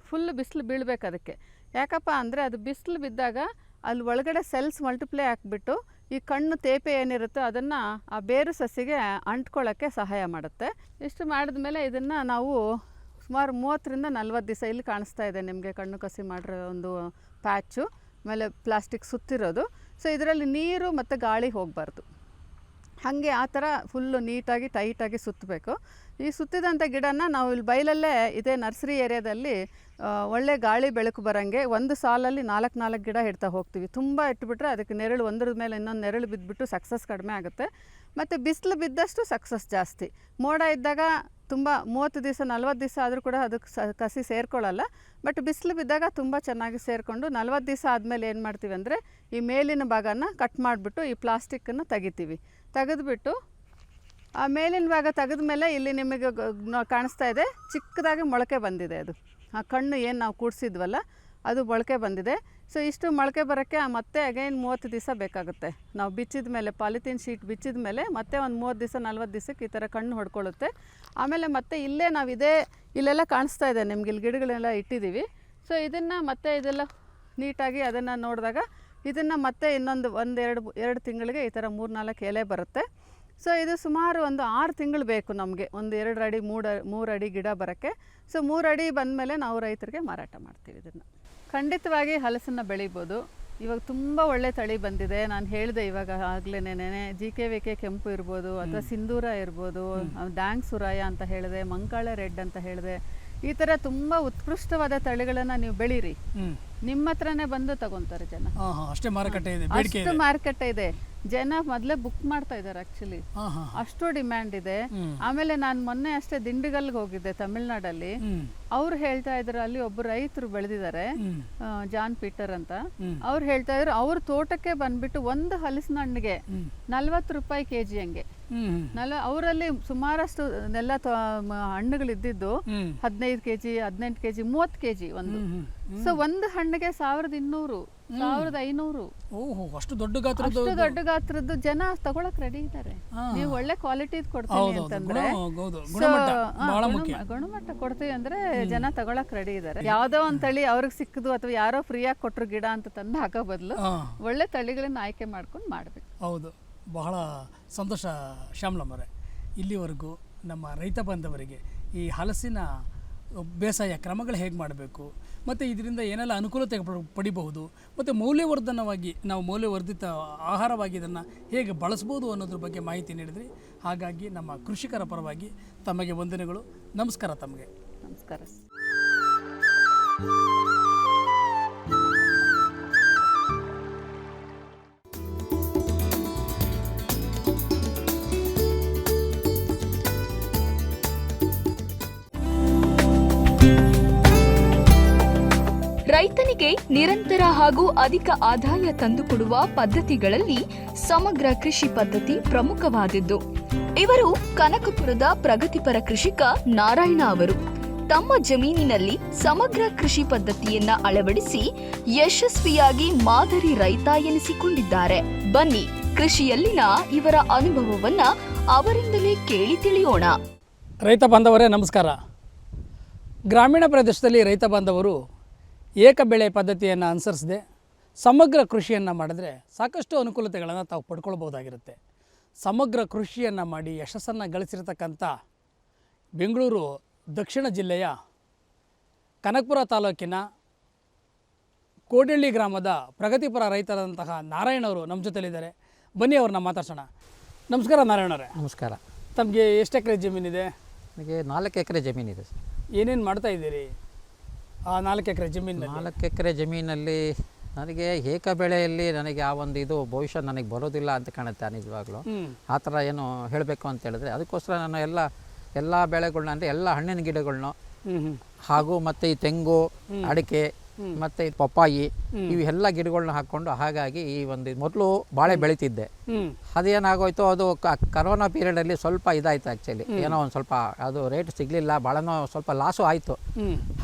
Speaker 4: ಫುಲ್ ಬಿಸಿಲು ಬೀಳಬೇಕು ಅದಕ್ಕೆ. ಯಾಕಪ್ಪ ಅಂದರೆ ಅದು ಬಿಸಿಲು ಬಿದ್ದಾಗ ಅಲ್ಲಿ ಒಳಗಡೆ ಸೆಲ್ಸ್ ಮಲ್ಟಿಪ್ಲೈ ಹಾಕ್ಬಿಟ್ಟು ಈ ಕಣ್ಣು ತೇಪೆ ಏನಿರುತ್ತೋ ಅದನ್ನು ಆ ಬೇರು ಸಸಿಗೆ ಅಂಟ್ಕೊಳ್ಳೋಕ್ಕೆ ಸಹಾಯ ಮಾಡುತ್ತೆ. ಇಷ್ಟು ಮಾಡಿದ ಮೇಲೆ ಇದನ್ನು ನಾವು ಸುಮಾರು ಮೂವತ್ತರಿಂದ ನಲ್ವತ್ತು ದಿವಸ ಇಲ್ಲಿ ಕಾಣಿಸ್ತಾ ಇದೆ ನಿಮಗೆ ಕಣ್ಣು ಕಸಿ ಮಾಡಿರೋ ಒಂದು ಪ್ಯಾಚು, ಆಮೇಲೆ ಪ್ಲಾಸ್ಟಿಕ್ ಸುತ್ತಿರೋದು. ಸೊ ಇದರಲ್ಲಿ ನೀರು ಮತ್ತು ಗಾಳಿ ಹೋಗಬಾರ್ದು. ಹಾಗೆ ಆ ಥರ ಫುಲ್ಲು ನೀಟಾಗಿ, ಟೈಟಾಗಿ ಸುತ್ತಬೇಕು. ಈ ಸುತ್ತಿದಂಥ ಗಿಡನ ನಾವು ಇಲ್ಲಿ ಬೈಲಲ್ಲೇ ಇದೇ ನರ್ಸರಿ ಏರಿಯಾದಲ್ಲಿ ಒಳ್ಳೆ ಗಾಳಿ ಬೆಳಕು ಬರೋಂಗೆ ಒಂದು ಸಾಲಲ್ಲಿ ನಾಲ್ಕು ನಾಲ್ಕು ಗಿಡ ಇಡ್ತಾ ಹೋಗ್ತೀವಿ. ತುಂಬ ಇಟ್ಬಿಟ್ರೆ ಅದಕ್ಕೆ ನೆರಳು ಒಂದ್ರ ಮೇಲೆ ಇನ್ನೊಂದು ನೆರಳು ಬಿದ್ದುಬಿಟ್ಟು ಸಕ್ಸಸ್ ಕಡಿಮೆ ಆಗುತ್ತೆ. ಮತ್ತು ಬಿಸಿಲು ಬಿದ್ದಷ್ಟು ಸಕ್ಸಸ್ ಜಾಸ್ತಿ. ಮೋಡ ಇದ್ದಾಗ ತುಂಬ ಮೂವತ್ತು ದಿವಸ, ನಲ್ವತ್ತು ದಿವಸ ಆದರೂ ಕೂಡ ಅದಕ್ಕೆ ಸ, ಕಸಿ ಸೇರ್ಕೊಳ್ಳಲ್ಲ. ಬಟ್ ಬಿಸಿಲು ಬಿದ್ದಾಗ ತುಂಬ ಚೆನ್ನಾಗಿ ಸೇರಿಕೊಂಡು ನಲ್ವತ್ತು ದಿವಸ ಆದಮೇಲೆ ಏನು ಮಾಡ್ತೀವಿ ಅಂದರೆ ಈ ಮೇಲಿನ ಭಾಗನ ಕಟ್ ಮಾಡಿಬಿಟ್ಟು ಈ ಪ್ಲಾಸ್ಟಿಕ್ಕನ್ನು ತೆಗಿತೀವಿ. ತೆಗೆದುಬಿಟ್ಟು ಆ ಮೇಲಿನ ಭಾಗ ತೆಗೆದ ಮೇಲೆ ಇಲ್ಲಿ ನಿಮಗೆ ಕಾಣಿಸ್ತಾ ಇದೆ. ಚಿಕ್ಕದಾಗಿ ಮೊಳಕೆ ಬಂದಿದೆ ಅದು. ಆ ಕಣ್ಣು ಏನು ನಾವು ಕೂಡಿಸಿದ್ವಲ್ಲ, ಅದು ಮೊಳಕೆ ಬಂದಿದೆ. ಸೊ ಇಷ್ಟು ಮೊಳಕೆ ಬರೋಕ್ಕೆ ಮತ್ತೆ ಅಗೈನ್ ಮೂವತ್ತು ದಿವಸ ಬೇಕಾಗುತ್ತೆ. ನಾವು ಬಿಚ್ಚಿದ ಮೇಲೆ, ಪಾಲಿಥೀನ್ ಶೀಟ್ ಬಿಚ್ಚಿದ ಮೇಲೆ ಮತ್ತೆ ಒಂದು ಮೂವತ್ತು ದಿವಸ, ನಲ್ವತ್ತು ದಿವಸಕ್ಕೆ ಈ ಥರ ಕಣ್ಣು ಹೊಡ್ಕೊಳ್ಳುತ್ತೆ. ಆಮೇಲೆ ಮತ್ತೆ ಇಲ್ಲೇ ನಾವು ಇದೇ, ಇಲ್ಲೆಲ್ಲ ಕಾಣಿಸ್ತಾ ಇದೆ ನಿಮ್ಗೆ, ಇಲ್ಲಿ ಗಿಡಗಳೆಲ್ಲ ಇಟ್ಟಿದ್ದೀವಿ. ಸೊ ಇದನ್ನು ಮತ್ತೆ ಇದೆಲ್ಲ ನೀಟಾಗಿ ಅದನ್ನು ನೋಡಿದಾಗ ಇದನ್ನು ಮತ್ತೆ ಇನ್ನೊಂದು ಒಂದೆರಡು ಎರಡು ತಿಂಗಳಿಗೆ ಈ ಥರ ಮೂರು ನಾಲ್ಕು ಎಲೆ ಬರುತ್ತೆ. ಸೊ ಇದು ಸುಮಾರು ಒಂದು ಆರು ತಿಂಗಳು ಬೇಕು ನಮಗೆ. ಒಂದು ಎರಡು ಅಡಿ ಮೂಡ ಮೂರು ಅಡಿ ಗಿಡ ಬರೋಕ್ಕೆ. ಸೊ ಮೂರು ಅಡಿ ಬಂದಮೇಲೆ ನಾವು ರೈತರಿಗೆ ಮಾರಾಟ ಮಾಡ್ತೀವಿ ಇದನ್ನು. ಖಂಡಿತವಾಗಿ ಹಲಸನ್ನು ಬೆಳಿಬೋದು. ಇವಾಗ ತುಂಬ ಒಳ್ಳೆ ತಳಿ ಬಂದಿದೆ. ನಾನು ಹೇಳಿದೆ ಇವಾಗ ಆಗಲೇ ಜಿ ಕೆ ವಿ ಕೆ ಕೆಂಪು ಇರ್ಬೋದು ಅಥವಾ ಸಿಂಧೂರ ಇರ್ಬೋದು ಡ್ಯಾಂಗ್ ಸುರಾಯ ಅಂತ ಹೇಳಿದೆ ಮಂಕಾಳ ರೆಡ್ ಅಂತ ಹೇಳಿದೆ ಈ ಥರ ತುಂಬ ಉತ್ಕೃಷ್ಟವಾದ ತಳಿಗಳನ್ನು ನೀವು ಬೆಳೀರಿ. ನಿಮ್ಮ ಹತ್ರನೇ ಬಂದು ತಗೊಂತಾರೆ ಜನ.
Speaker 2: ಹಾಂ ಹಾಂ ಅಷ್ಟೇ ಮಾರುಕಟ್ಟೆ ಇದೆ ಬೇಡಿಕೆ
Speaker 4: ಅಷ್ಟು
Speaker 2: ಇದೆ.
Speaker 4: ಮಾರುಕಟ್ಟೆ ಇದೆ. ಜನ ಮೊದಲೇ ಬುಕ್ ಮಾಡ್ತಾ ಇದ್ದಾರೆ ಆಕ್ಚುಲಿ
Speaker 2: ಹಾಂ ಹಾಂ
Speaker 4: ಅಷ್ಟು ಡಿಮ್ಯಾಂಡ್ ಇದೆ. ಆಮೇಲೆ ನಾನು ಮೊನ್ನೆ ಅಷ್ಟೇ ದಿಂಡಿಗಲ್ಗೆ ಹೋಗಿದ್ದೆ ತಮಿಳ್ನಾಡಲ್ಲಿ. ಅವ್ರು ಹೇಳ್ತಾ ಇದ್ರು ಅಲ್ಲಿ ಒಬ್ಬ ರೈತರು ಬೆಳೆದಿದ್ದಾರೆ ಜಾನ್ ಪೀಟರ್ ಅಂತ. ಅವ್ರು ಹೇಳ್ತಾ ಇದ್ರು ಅವ್ರ ತೋಟಕ್ಕೆ ಬಂದ್ಬಿಟ್ಟು ಒಂದು ಹಲಸಿನ ಹಣ್ಣಿಗೆ ನಲ್ವತ್ತು ರೂಪಾಯಿ ಕೆಜಿ ಹಂಗೆ. ನಲ್ವ ಅವರಲ್ಲಿ ಸುಮಾರಷ್ಟು ಎಲ್ಲ ಹಣ್ಣುಗಳು
Speaker 2: ಇದ್ದಿದ್ದು
Speaker 4: ಹದಿನೈದು ಕೆಜಿ ಹದಿನೆಂಟು ಕೆಜಿ ಮೂವತ್ತು ಕೆ ಜಿ ಒಂದು ಸೊ ಒಂದು ಹಣ್ಣಿಗೆ ಸಾವಿರದ ಇನ್ನೂರು ಸಾವಿರದ ಐನೂರು.
Speaker 2: ಓಹೋ ಅಷ್ಟು ದೊಡ್ಡ ಗಾತ್ರದ್ದು
Speaker 4: ಅಷ್ಟು ದೊಡ್ಡ ಗಾತ್ರದ್ದು ಜನ ತಗೊಳಕ್ ರೆಡಿ ಇದ್ದಾರೆ. ನೀವು ಒಳ್ಳೆ ಕ್ವಾಲಿಟಿ ಕೊಡ್ತೀನಿ. ಅಂತಂದ್ರೆ.
Speaker 2: ಗುಣಮಟ್ಟ
Speaker 4: ಕೊಡ್ತೀವಿ ಅಂದ್ರೆ ಜನ ತಗೊಳಕ್ ರೆಡಿ ಇದ್ದಾರೆ ಯಾವ್ದೋ ಒಂದ್ ತಳಿ ಅವ್ರಿಗೆ ಸಿಕ್ಕದು ಅಥವಾ ಯಾರೋ ಫ್ರೀಯಾಗಿ ಕೊಟ್ರು ಗಿಡ ಅಂತ ತಂದು ಹಾಕೋ ಬದಲು ಒಳ್ಳೆ ತಳಿಗಳನ್ನ ಆಯ್ಕೆ ಮಾಡ್ಕೊಂಡು ಮಾಡ್ಬೇಕು.
Speaker 2: ಹೌದು ಬಹಳ ಸಂತೋಷ ಶ್ಯಾಮಲಮ್ಮರೇ, ಇಲ್ಲಿವರೆಗೂ ನಮ್ಮ ರೈತ ಬಾಂಧವರಿಗೆ ಈ ಹಲಸಿನ ಬೇಸಾಯ ಕ್ರಮಗಳು ಹೇಗೆ ಮಾಡಬೇಕು, ಮತ್ತು ಇದರಿಂದ ಏನೆಲ್ಲ ಅನುಕೂಲತೆ ಪಡ- ಪಡಿಬಹುದು, ಮತ್ತು ಮೌಲ್ಯವರ್ಧನವಾಗಿ, ನಾವು ಮೌಲ್ಯವರ್ಧಿತ ಆಹಾರವಾಗಿ ಇದನ್ನು ಹೇಗೆ ಬಳಸ್ಬೋದು ಅನ್ನೋದ್ರ ಬಗ್ಗೆ ಮಾಹಿತಿ ನೀಡಿದ್ರಿ. ಹಾಗಾಗಿ ನಮ್ಮ ಕೃಷಿಕರ ಪರವಾಗಿ ತಮಗೆ ವಂದನೆಗಳು. ನಮಸ್ಕಾರ ತಮಗೆ.
Speaker 4: ನಮಸ್ಕಾರ
Speaker 3: ರೈತನಿಗೆ ನಿರಂತರ ಹಾಗೂ ಅಧಿಕ ಆದಾಯ ತಂದುಕೊಡುವ ಪದ್ಧತಿಗಳಲ್ಲಿ ಸಮಗ್ರ ಕೃಷಿ ಪದ್ಧತಿ ಪ್ರಮುಖವಾದದ್ದು. ಇವರು ಕನಕಪುರದ ಪ್ರಗತಿಪರ ಕೃಷಿಕ ನಾರಾಯಣ ಅವರು. ತಮ್ಮ ಜಮೀನಿನಲ್ಲಿ ಸಮಗ್ರ ಕೃಷಿ ಪದ್ಧತಿಯನ್ನ ಅಳವಡಿಸಿ ಯಶಸ್ವಿಯಾಗಿ ಮಾದರಿ ರೈತ ಎನಿಸಿಕೊಂಡಿದ್ದಾರೆ. ಬನ್ನಿ, ಕೃಷಿಯಲ್ಲಿನ ಇವರ ಅನುಭವವನ್ನ ಅವರಿಂದಲೇ ಕೇಳಿ ತಿಳಿಯೋಣ.
Speaker 2: ರೈತ ಬಾಂಧವರೇ, ನಮಸ್ಕಾರ. ಗ್ರಾಮೀಣ ಪ್ರದೇಶದಲ್ಲಿ ರೈತ ಬಾಂಧವರು ಏಕ ಬೆಳೆ ಪದ್ಧತಿಯನ್ನು ಅನುಸರಿಸದೆ ಸಮಗ್ರ ಕೃಷಿಯನ್ನು ಮಾಡಿದ್ರೆ ಸಾಕಷ್ಟು ಅನುಕೂಲತೆಗಳನ್ನು ತಾವು ಪಡ್ಕೊಳ್ಬೋದಾಗಿರುತ್ತೆ ಸಮಗ್ರ ಕೃಷಿಯನ್ನು ಮಾಡಿ ಯಶಸ್ಸನ್ನು ಗಳಿಸಿರತಕ್ಕಂಥ ಬೆಂಗಳೂರು ದಕ್ಷಿಣ ಜಿಲ್ಲೆಯ ಕನಕಪುರ ತಾಲೂಕಿನ ಕೋಡಳ್ಳಿ ಗ್ರಾಮದ ಪ್ರಗತಿಪರ ರೈತರಾದಂತಹ ನಾರಾಯಣವರು ನಮ್ಮ ಜೊತೆಲಿದ್ದಾರೆ. ಬನ್ನಿ ಅವ್ರನ್ನ ಮಾತಾಡ್ಸೋಣ. ನಮಸ್ಕಾರ ನಾರಾಯಣರೇ
Speaker 5: ನಮಸ್ಕಾರ.
Speaker 2: ತಮಗೆ ಎಷ್ಟು ಎಕರೆ ಜಮೀನಿದೆ?
Speaker 5: ನನಗೆ ನಾಲ್ಕು ಎಕರೆ ಜಮೀನಿದೆ ಸರ್.
Speaker 2: ಏನೇನು ಮಾಡ್ತಾ ಇದ್ದೀರಿ? ಆ ನಾಲ್ಕು ಎಕರೆ ಜಮೀನಲ್ಲಿ?
Speaker 5: ನಾಲ್ಕು ಎಕರೆ ಜಮೀನಲ್ಲಿ ನನಗೆ ಏಕ ಬೆಳೆಯಲ್ಲಿ ನನಗೆ ಆ ಒಂದು ಇದು ಭವಿಷ್ಯ ನನಗೆ ಬರೋದಿಲ್ಲ ಅಂತ ಕಾಣುತ್ತೆ ನಿಜವಾಗ್ಲೂ. ಆ ಥರ ಏನು ಹೇಳಬೇಕು ಅಂತ ಹೇಳಿದ್ರೆ ಅದಕ್ಕೋಸ್ಕರ ನಾನು ಎಲ್ಲ ಎಲ್ಲ ಬೆಳೆಗಳನ್ನ ಅಂದರೆ ಎಲ್ಲ ಹಣ್ಣಿನ ಗಿಡಗಳನ್ನ ಹಾಗೂ ಮತ್ತು ಈ ತೆಂಗು ಅಡಿಕೆ ಮತ್ತು ಪಪ್ಪಾಯಿ ಇವೆಲ್ಲ ಗಿಡಗಳನ್ನ ಹಾಕೊಂಡು ಹಾಗಾಗಿ ಈ ಒಂದು ಮೊದಲು ಬಾಳೆ ಬೆಳಿತಿದ್ದೆ. ಅದೇನಾಗೋಯ್ತು ಅದು ಕರೋನಾ ಪೀರಿಯಡ್ ಅಲ್ಲಿ ಸ್ವಲ್ಪ ಇದಾಯ್ತು ಆಕ್ಚುಲಿ ಏನೋ ಒಂದು ಸ್ವಲ್ಪ ಅದು ರೇಟ್ ಸಿಗ್ಲಿಲ್ಲ ಬಾಳೆನೋ ಸ್ವಲ್ಪ ಲಾಸು ಆಯ್ತು.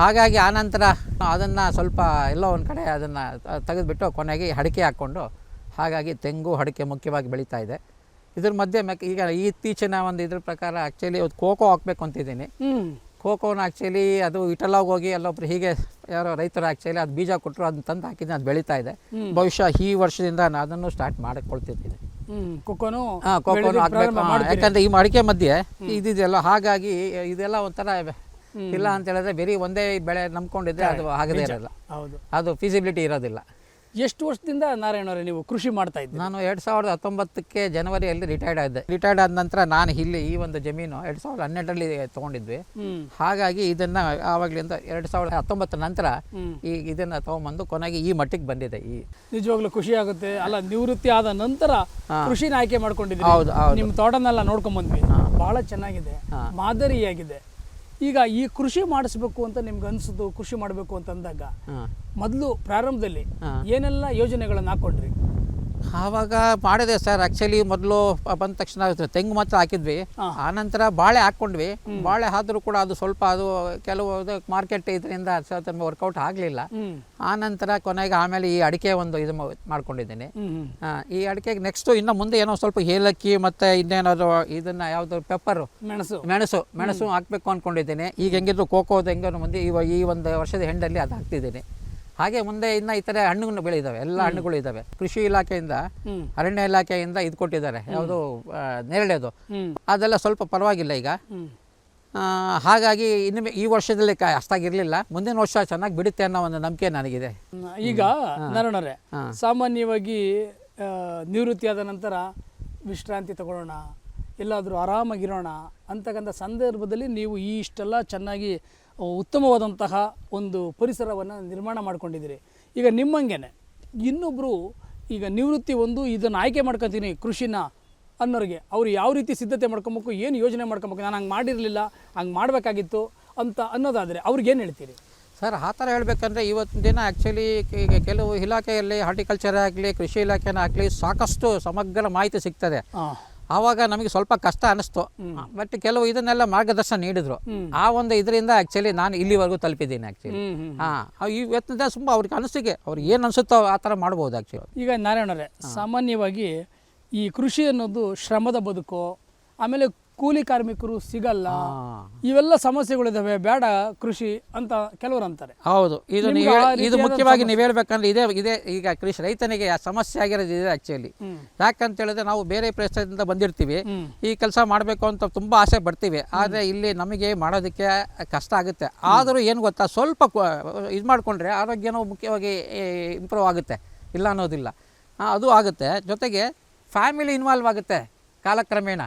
Speaker 5: ಹಾಗಾಗಿ ಆನಂತರ ಅದನ್ನ ಸ್ವಲ್ಪ ಎಲ್ಲೋ ಒಂದ್ ಕಡೆ ಅದನ್ನ ತೆಗೆದ್ಬಿಟ್ಟು ಕೊನೆಗೆ ಅಡಿಕೆ ಹಾಕೊಂಡು ಹಾಗಾಗಿ ತೆಂಗು ಅಡಿಕೆ ಮುಖ್ಯವಾಗಿ ಬೆಳೀತಾ ಇದೆ. ಇದ್ರ ಮಧ್ಯೆ ಈಗ ಇತ್ತೀಚಿನ ಒಂದು ಇದ್ರ ಪ್ರಕಾರ ಆಕ್ಚುಲಿ ಕೋಕೋ ಹಾಕ್ಬೇಕು ಅಂತಿದ್ದೀನಿ. ಕೋಕೋನ ಆ್ಯಕ್ಚುಲಿ ಅದು ಇಟಲಾಗಿ ಹೋಗಿ ಅಲ್ಲೊಬ್ರು ಹೀಗೆ ಯಾರೋ ರೈತರು ಆ್ಯಕ್ಚುಲಿ ಅದು ಬೀಜ ಕೊಟ್ಟರು ಅದನ್ನ ತಂದು ಹಾಕಿದ್ದೀನಿ ಅದು ಬೆಳೀತಾ ಇದೆ. ಬಹುಶಃ ಈ ವರ್ಷದಿಂದ ನಾನು ಅದನ್ನು ಸ್ಟಾರ್ಟ್ ಮಾಡಿಕೊಳ್ತಿದ್ದೀನಿ
Speaker 2: ಕೊಕ್ಕೋನು
Speaker 5: ಹಾಂ ಹಾಕ್ಬೇಕು. ಯಾಕಂದ್ರೆ ಈ ಅಡಿಕೆ ಮಧ್ಯೆ ಇದಿದೆಯಲ್ಲ ಹಾಗಾಗಿ ಇದೆಲ್ಲ ಒಂಥರ ಇಲ್ಲ ಅಂತ ಹೇಳಿದ್ರೆ ಬರೀ ಒಂದೇ ಬೆಳೆ ನಂಬ್ಕೊಂಡಿದ್ರೆ ಅದು ಆಗದೇ ಇರಲ್ಲ. ಅದು ಫಿಸಿಬಿಲಿಟಿ ಇರೋದಿಲ್ಲ.
Speaker 2: ಎಷ್ಟು ವರ್ಷದಿಂದ ನಾರಾಯಣವರೇ ನೀವು ಕೃಷಿ ಮಾಡ್ತಾ ಇದ್ದೀರಿ?
Speaker 5: ನಾನು ಎರಡು ಸಾವಿರದ ಹತ್ತೊಂಬತ್ತಕ್ಕೆ ಜನವರಿಯಲ್ಲಿ ರಿಟೈರ್ಡ್ ಆಯಿದ್ದೆ ರಿಟೈರ್ಡ್ ಆದ ನಂತರ ನಾನು ಇಲ್ಲಿ ಈ ಒಂದು ಜಮೀನು ಎರಡು ಸಾವಿರದ ಹನ್ನೆರಡರಲ್ಲಿ ತಗೊಂಡಿದ್ವಿ. ಹಾಗಾಗಿ ಇದನ್ನ ಆವಾಗಲಿಂದ ಎರಡು ಸಾವಿರದ ಹತ್ತೊಂಬತ್ತರ ನಂತರ ಈ ಇದನ್ನ ತಗೊಂಬಂದು ಕೊನೆಗೆ ಈ ಮಟ್ಟಿಗೆ ಬಂದಿದೆ ಈ
Speaker 2: ನಿಜವಾಗ್ಲೂ ಖುಷಿ ಆಗುತ್ತೆ. ಅಲ್ಲ ನಿವೃತ್ತಿ ಆದ ನಂತರ ಕೃಷಿನ ಆಯ್ಕೆ ಮಾಡ್ಕೊಂಡಿದ್ದೀವಿ
Speaker 5: ಹೌದು, ಹೌದು.
Speaker 2: ನಿಮ್ಮ ತೋಟನೆಲ್ಲ ನೋಡ್ಕೊಂಡ್ ಬಂದ್ವಿ. ಬಹಳ ಚೆನ್ನಾಗಿದೆ. ಮಾದರಿಯಾಗಿದೆ. ಈಗ ಈ ಕೃಷಿ ಮಾಡಿಸ್ಬೇಕು ಅಂತ ನಿಮ್ಗೆ ಅನ್ಸುದು ಕೃಷಿ ಮಾಡಬೇಕು ಅಂತ ಅಂದಾಗ ಮೊದಲು ಪ್ರಾರಂಭದಲ್ಲಿ ಏನೆಲ್ಲ ಯೋಜನೆಗಳನ್ನು ಹಾಕೊಂಡ್ರಿ?
Speaker 5: ಆವಾಗ ಮಾಡಿದೆ ಸರ್. ಆಕ್ಚುಲಿ ಮೊದಲು ಬಂದ ತಕ್ಷಣ ತೆಂಗು ಮಾತ್ರ ಹಾಕಿದ್ವಿ. ಆನಂತರ ಬಾಳೆ ಹಾಕ್ಕೊಂಡ್ವಿ. ಬಾಳೆ ಆದರೂ ಕೂಡ ಅದು ಸ್ವಲ್ಪ ಅದು ಕೆಲವು ಮಾರ್ಕೆಟ್ ಇದರಿಂದ ವರ್ಕೌಟ್ ಆಗಲಿಲ್ಲ. ಆನಂತರ ಕೊನೆಗೆ ಆಮೇಲೆ ಈ ಅಡಿಕೆ ಒಂದು ಇದು ಮಾಡ್ಕೊಂಡಿದ್ದೀನಿ. ಈ ಅಡಿಕೆಗೆ ನೆಕ್ಸ್ಟು ಇನ್ನು ಮುಂದೆ ಏನೋ ಸ್ವಲ್ಪ ಏಲಕ್ಕಿ ಮತ್ತೆ ಇನ್ನೇನಾದ್ರು ಇದನ್ನ ಯಾವುದು ಪೆಪ್ಪರ್
Speaker 2: ಮೆಣಸು.
Speaker 5: ಮೆಣಸು ಮೆಣಸು ಹಾಕಬೇಕು ಅಂದ್ಕೊಂಡಿದ್ದೀನಿ ಈಗ ಹೆಂಗಿದ್ರು ಕೋಕೋದು ಹೆಂಗೋ ಮುಂದೆ ಈ ಒಂದು ವರ್ಷದ ಹೆಂಡಲ್ಲಿ ಅದು ಹಾಕ್ತಿದ್ದೀನಿ. ಹಾಗೆ ಮುಂದೆ ಇನ್ನ ಥರ ಹಣ್ಣುಗಳು ಬೆಳೆದಿದ್ದಾವೆ. ಎಲ್ಲ ಹಣ್ಣುಗಳು ಇದಾವೆ ಕೃಷಿ ಇಲಾಖೆಯಿಂದ ಅರಣ್ಯ ಇಲಾಖೆಯಿಂದ ಇದು ಕೊಟ್ಟಿದ್ದಾರೆ. ಯಾವುದು ನೇರಳೆದು. ಅದೆಲ್ಲ ಸ್ವಲ್ಪ ಪರವಾಗಿಲ್ಲ ಈಗ. ಹಾಗಾಗಿ ಇನ್ನು ಈ ವರ್ಷದಲ್ಲಿ ಅಷ್ಟಾಗಿರ್ಲಿಲ್ಲ. ಮುಂದಿನ ವರ್ಷ ಚೆನ್ನಾಗಿ ಬಿಡುತ್ತೆ ಅನ್ನೋ ಒಂದು ನಂಬಿಕೆ ನನಗಿದೆ.
Speaker 2: ಈಗ ನಾರಾಯಣರೇ ಸಾಮಾನ್ಯವಾಗಿ ನಿವೃತ್ತಿಯಾದ ನಂತರ ವಿಶ್ರಾಂತಿ ತಗೊಳ್ಳೋಣ ಎಲ್ಲಾದರೂ ಆರಾಮಾಗಿರೋಣ ಅಂತಕ್ಕಂಥ ಸಂದರ್ಭದಲ್ಲಿ ನೀವು ಈ ಇಷ್ಟೆಲ್ಲ ಚೆನ್ನಾಗಿ ಉತ್ತಮವಾದಂತಹ ಒಂದು ಪರಿಸರವನ್ನು ನಿರ್ಮಾಣ ಮಾಡ್ಕೊಂಡಿದ್ದೀರಿ. ಈಗ ನಿಮ್ಮಂಗೆನೆ ಇನ್ನೊಬ್ಬರು ಈಗ ನಿವೃತ್ತಿ ಒಂದು ಇದನ್ನು ಆಯ್ಕೆ ಮಾಡ್ಕೊತೀನಿ ಕೃಷಿನ ಅನ್ನೋರಿಗೆ ಅವರು ಯಾವ ರೀತಿ ಸಿದ್ಧತೆ ಮಾಡ್ಕೊಬೇಕು ಏನು ಯೋಜನೆ ಮಾಡ್ಕೊಬೇಕು ನಾನು ಹಂಗೆ ಮಾಡಿರಲಿಲ್ಲ ಹಂಗೆ ಮಾಡಬೇಕಾಗಿತ್ತು ಅಂತ ಅನ್ನೋದಾದರೆ ಅವ್ರಿಗೇನು ಹೇಳ್ತೀರಿ?
Speaker 5: ಸರ್ ಆ ಥರ ಹೇಳಬೇಕಂದ್ರೆ ಇವತ್ತಿನ ದಿನ ಆ್ಯಕ್ಚುಲಿ ಈಗ ಕೆಲವು ಇಲಾಖೆಯಲ್ಲಿ ಹಾರ್ಟಿಕಲ್ಚರ್ ಆಗಲಿ ಕೃಷಿ ಇಲಾಖೆನ ಆಗಲಿ ಸಾಕಷ್ಟು ಸಮಗ್ರ ಮಾಹಿತಿ ಸಿಗ್ತದೆ. ಆವಾಗ ನಮಗೆ ಸ್ವಲ್ಪ ಕಷ್ಟ ಅನಿಸ್ತು ಬಟ್ ಕೆಲವು ಇದನ್ನೆಲ್ಲ ಮಾರ್ಗದರ್ಶನ ನೀಡಿದ್ರು. ಆ ಒಂದು ಇದರಿಂದ ಆ್ಯಕ್ಚುಲಿ ನಾನು ಇಲ್ಲಿವರೆಗೂ ತಲುಪಿದ್ದೀನಿ ಆ್ಯಕ್ಚುಲಿ. ಹಾಂ ಈ ದಿನ ತುಂಬ ಅವ್ರಿಗೆ ಅನಿಸಿಕೆ ಅವ್ರಿಗೆ ಏನು ಅನಿಸುತ್ತೋ ಆ ಥರ ಮಾಡ್ಬೋದು ಆ್ಯಕ್ಚುಲಿ
Speaker 2: ಈಗ ನಾರಾಯಣರೇ ಸಾಮಾನ್ಯವಾಗಿ ಈ ಕೃಷಿ ಅನ್ನೋದು ಶ್ರಮದ ಬದುಕು ಆಮೇಲೆ ಕೂಲಿ ಕಾರ್ಮಿಕರು ಸಿಗಲ್ಲ. ಇವೆಲ್ಲ ಸಮಸ್ಯೆಗಳಿದಾವೆ. ಬೇಡ ಕೃಷಿ ಅಂತ ಕೆಲವರು ಅಂತಾರೆ.
Speaker 5: ಹೌದು. ಇದು ನೀವು ಇದು ಮುಖ್ಯವಾಗಿ ನೀವು ಹೇಳ್ಬೇಕಂದ್ರೆ ಇದೇ ಇದೇ ಈಗ ಕೃಷಿ ರೈತನಿಗೆ ಆ ಸಮಸ್ಯೆ ಆಗಿರೋದು ಇದೆ ಆಕ್ಚುಲಿ ಯಾಕಂತ ಹೇಳಿದ್ರೆ ನಾವು ಬೇರೆ ಪ್ರದೇಶದಿಂದ ಬಂದಿರ್ತೀವಿ. ಈ ಕೆಲಸ ಮಾಡಬೇಕು ಅಂತ ತುಂಬಾ ಆಸೆ ಪಡ್ತೀವಿ. ಆದರೆ ಇಲ್ಲಿ ನಮಗೆ ಮಾಡೋದಕ್ಕೆ ಕಷ್ಟ ಆಗುತ್ತೆ. ಆದರೂ ಏನು ಗೊತ್ತಾ? ಸ್ವಲ್ಪ ಇದು ಮಾಡಿಕೊಂಡ್ರೆ ಆರೋಗ್ಯನೂ ಮುಖ್ಯವಾಗಿ ಇಂಪ್ರೂವ್ ಆಗುತ್ತೆ. ಇಲ್ಲ ಅನ್ನೋದಿಲ್ಲ. ಆ, ಅದು ಆಗುತ್ತೆ. ಜೊತೆಗೆ ಫ್ಯಾಮಿಲಿ ಇನ್ವಾಲ್ವ್ ಆಗುತ್ತೆ ಕಾಲಕ್ರಮೇಣ.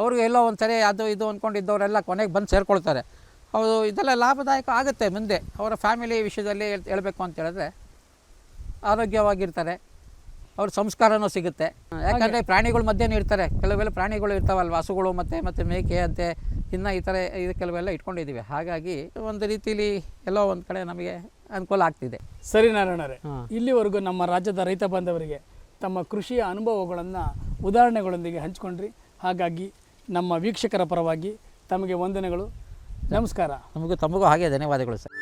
Speaker 5: ಅವ್ರಿಗೆ ಎಲ್ಲೋ ಒಂದು ಸರಿ ಅದು ಇದು ಅಂದ್ಕೊಂಡಿದ್ದವರೆಲ್ಲ ಕೊನೆಗೆ ಬಂದು ಸೇರ್ಕೊಳ್ತಾರೆ. ಅವರು ಇದೆಲ್ಲ ಲಾಭದಾಯಕ ಆಗುತ್ತೆ ಮುಂದೆ. ಅವರ ಫ್ಯಾಮಿಲಿ ವಿಷಯದಲ್ಲಿ ಹೇಳಬೇಕು ಅಂತ ಹೇಳಿದ್ರೆ ಆರೋಗ್ಯವಾಗಿರ್ತಾರೆ. ಅವ್ರ ಸಂಸ್ಕಾರನೂ ಸಿಗುತ್ತೆ. ಯಾಕಂದರೆ ಪ್ರಾಣಿಗಳ ಮಧ್ಯೆ ಇರ್ತಾರೆ ಕೆಲವೆಲ್ಲ ಪ್ರಾಣಿಗಳು ಇರ್ತಾವಲ್ವ? ಹಸುಗಳು ಮತ್ತು ಮತ್ತು ಮೇಕೆ ಅಂತೆ ಇನ್ನೂ ಈ ಥರ ಇದು ಕೆಲವೆಲ್ಲ ಇಟ್ಕೊಂಡಿದ್ದೀವಿ. ಹಾಗಾಗಿ ಒಂದು ರೀತಿಲಿ ಎಲ್ಲೋ ಒಂದು ಕಡೆ ನಮಗೆ ಅನುಕೂಲ ಆಗ್ತಿದೆ.
Speaker 2: ಸರಿ ನಾರಾಯಣರೇ. ಇಲ್ಲಿವರೆಗೂ ನಮ್ಮ ರಾಜ್ಯದ ರೈತ ಬಾಂಧವರಿಗೆ ತಮ್ಮ ಕೃಷಿಯ ಅನುಭವಗಳನ್ನು ಉದಾಹರಣೆಗಳೊಂದಿಗೆ ಹಂಚ್ಕೊಂಡ್ರಿ. ಹಾಗಾಗಿ ನಮ್ಮ ವೀಕ್ಷಕರ ಪರವಾಗಿ ತಮಗೆ ವಂದನೆಗಳು. ನಮಸ್ಕಾರ.
Speaker 5: ನಮಗೂ ತಮಗೂ ಹಾಗೆ ಧನ್ಯವಾದಗಳು ಸರ್.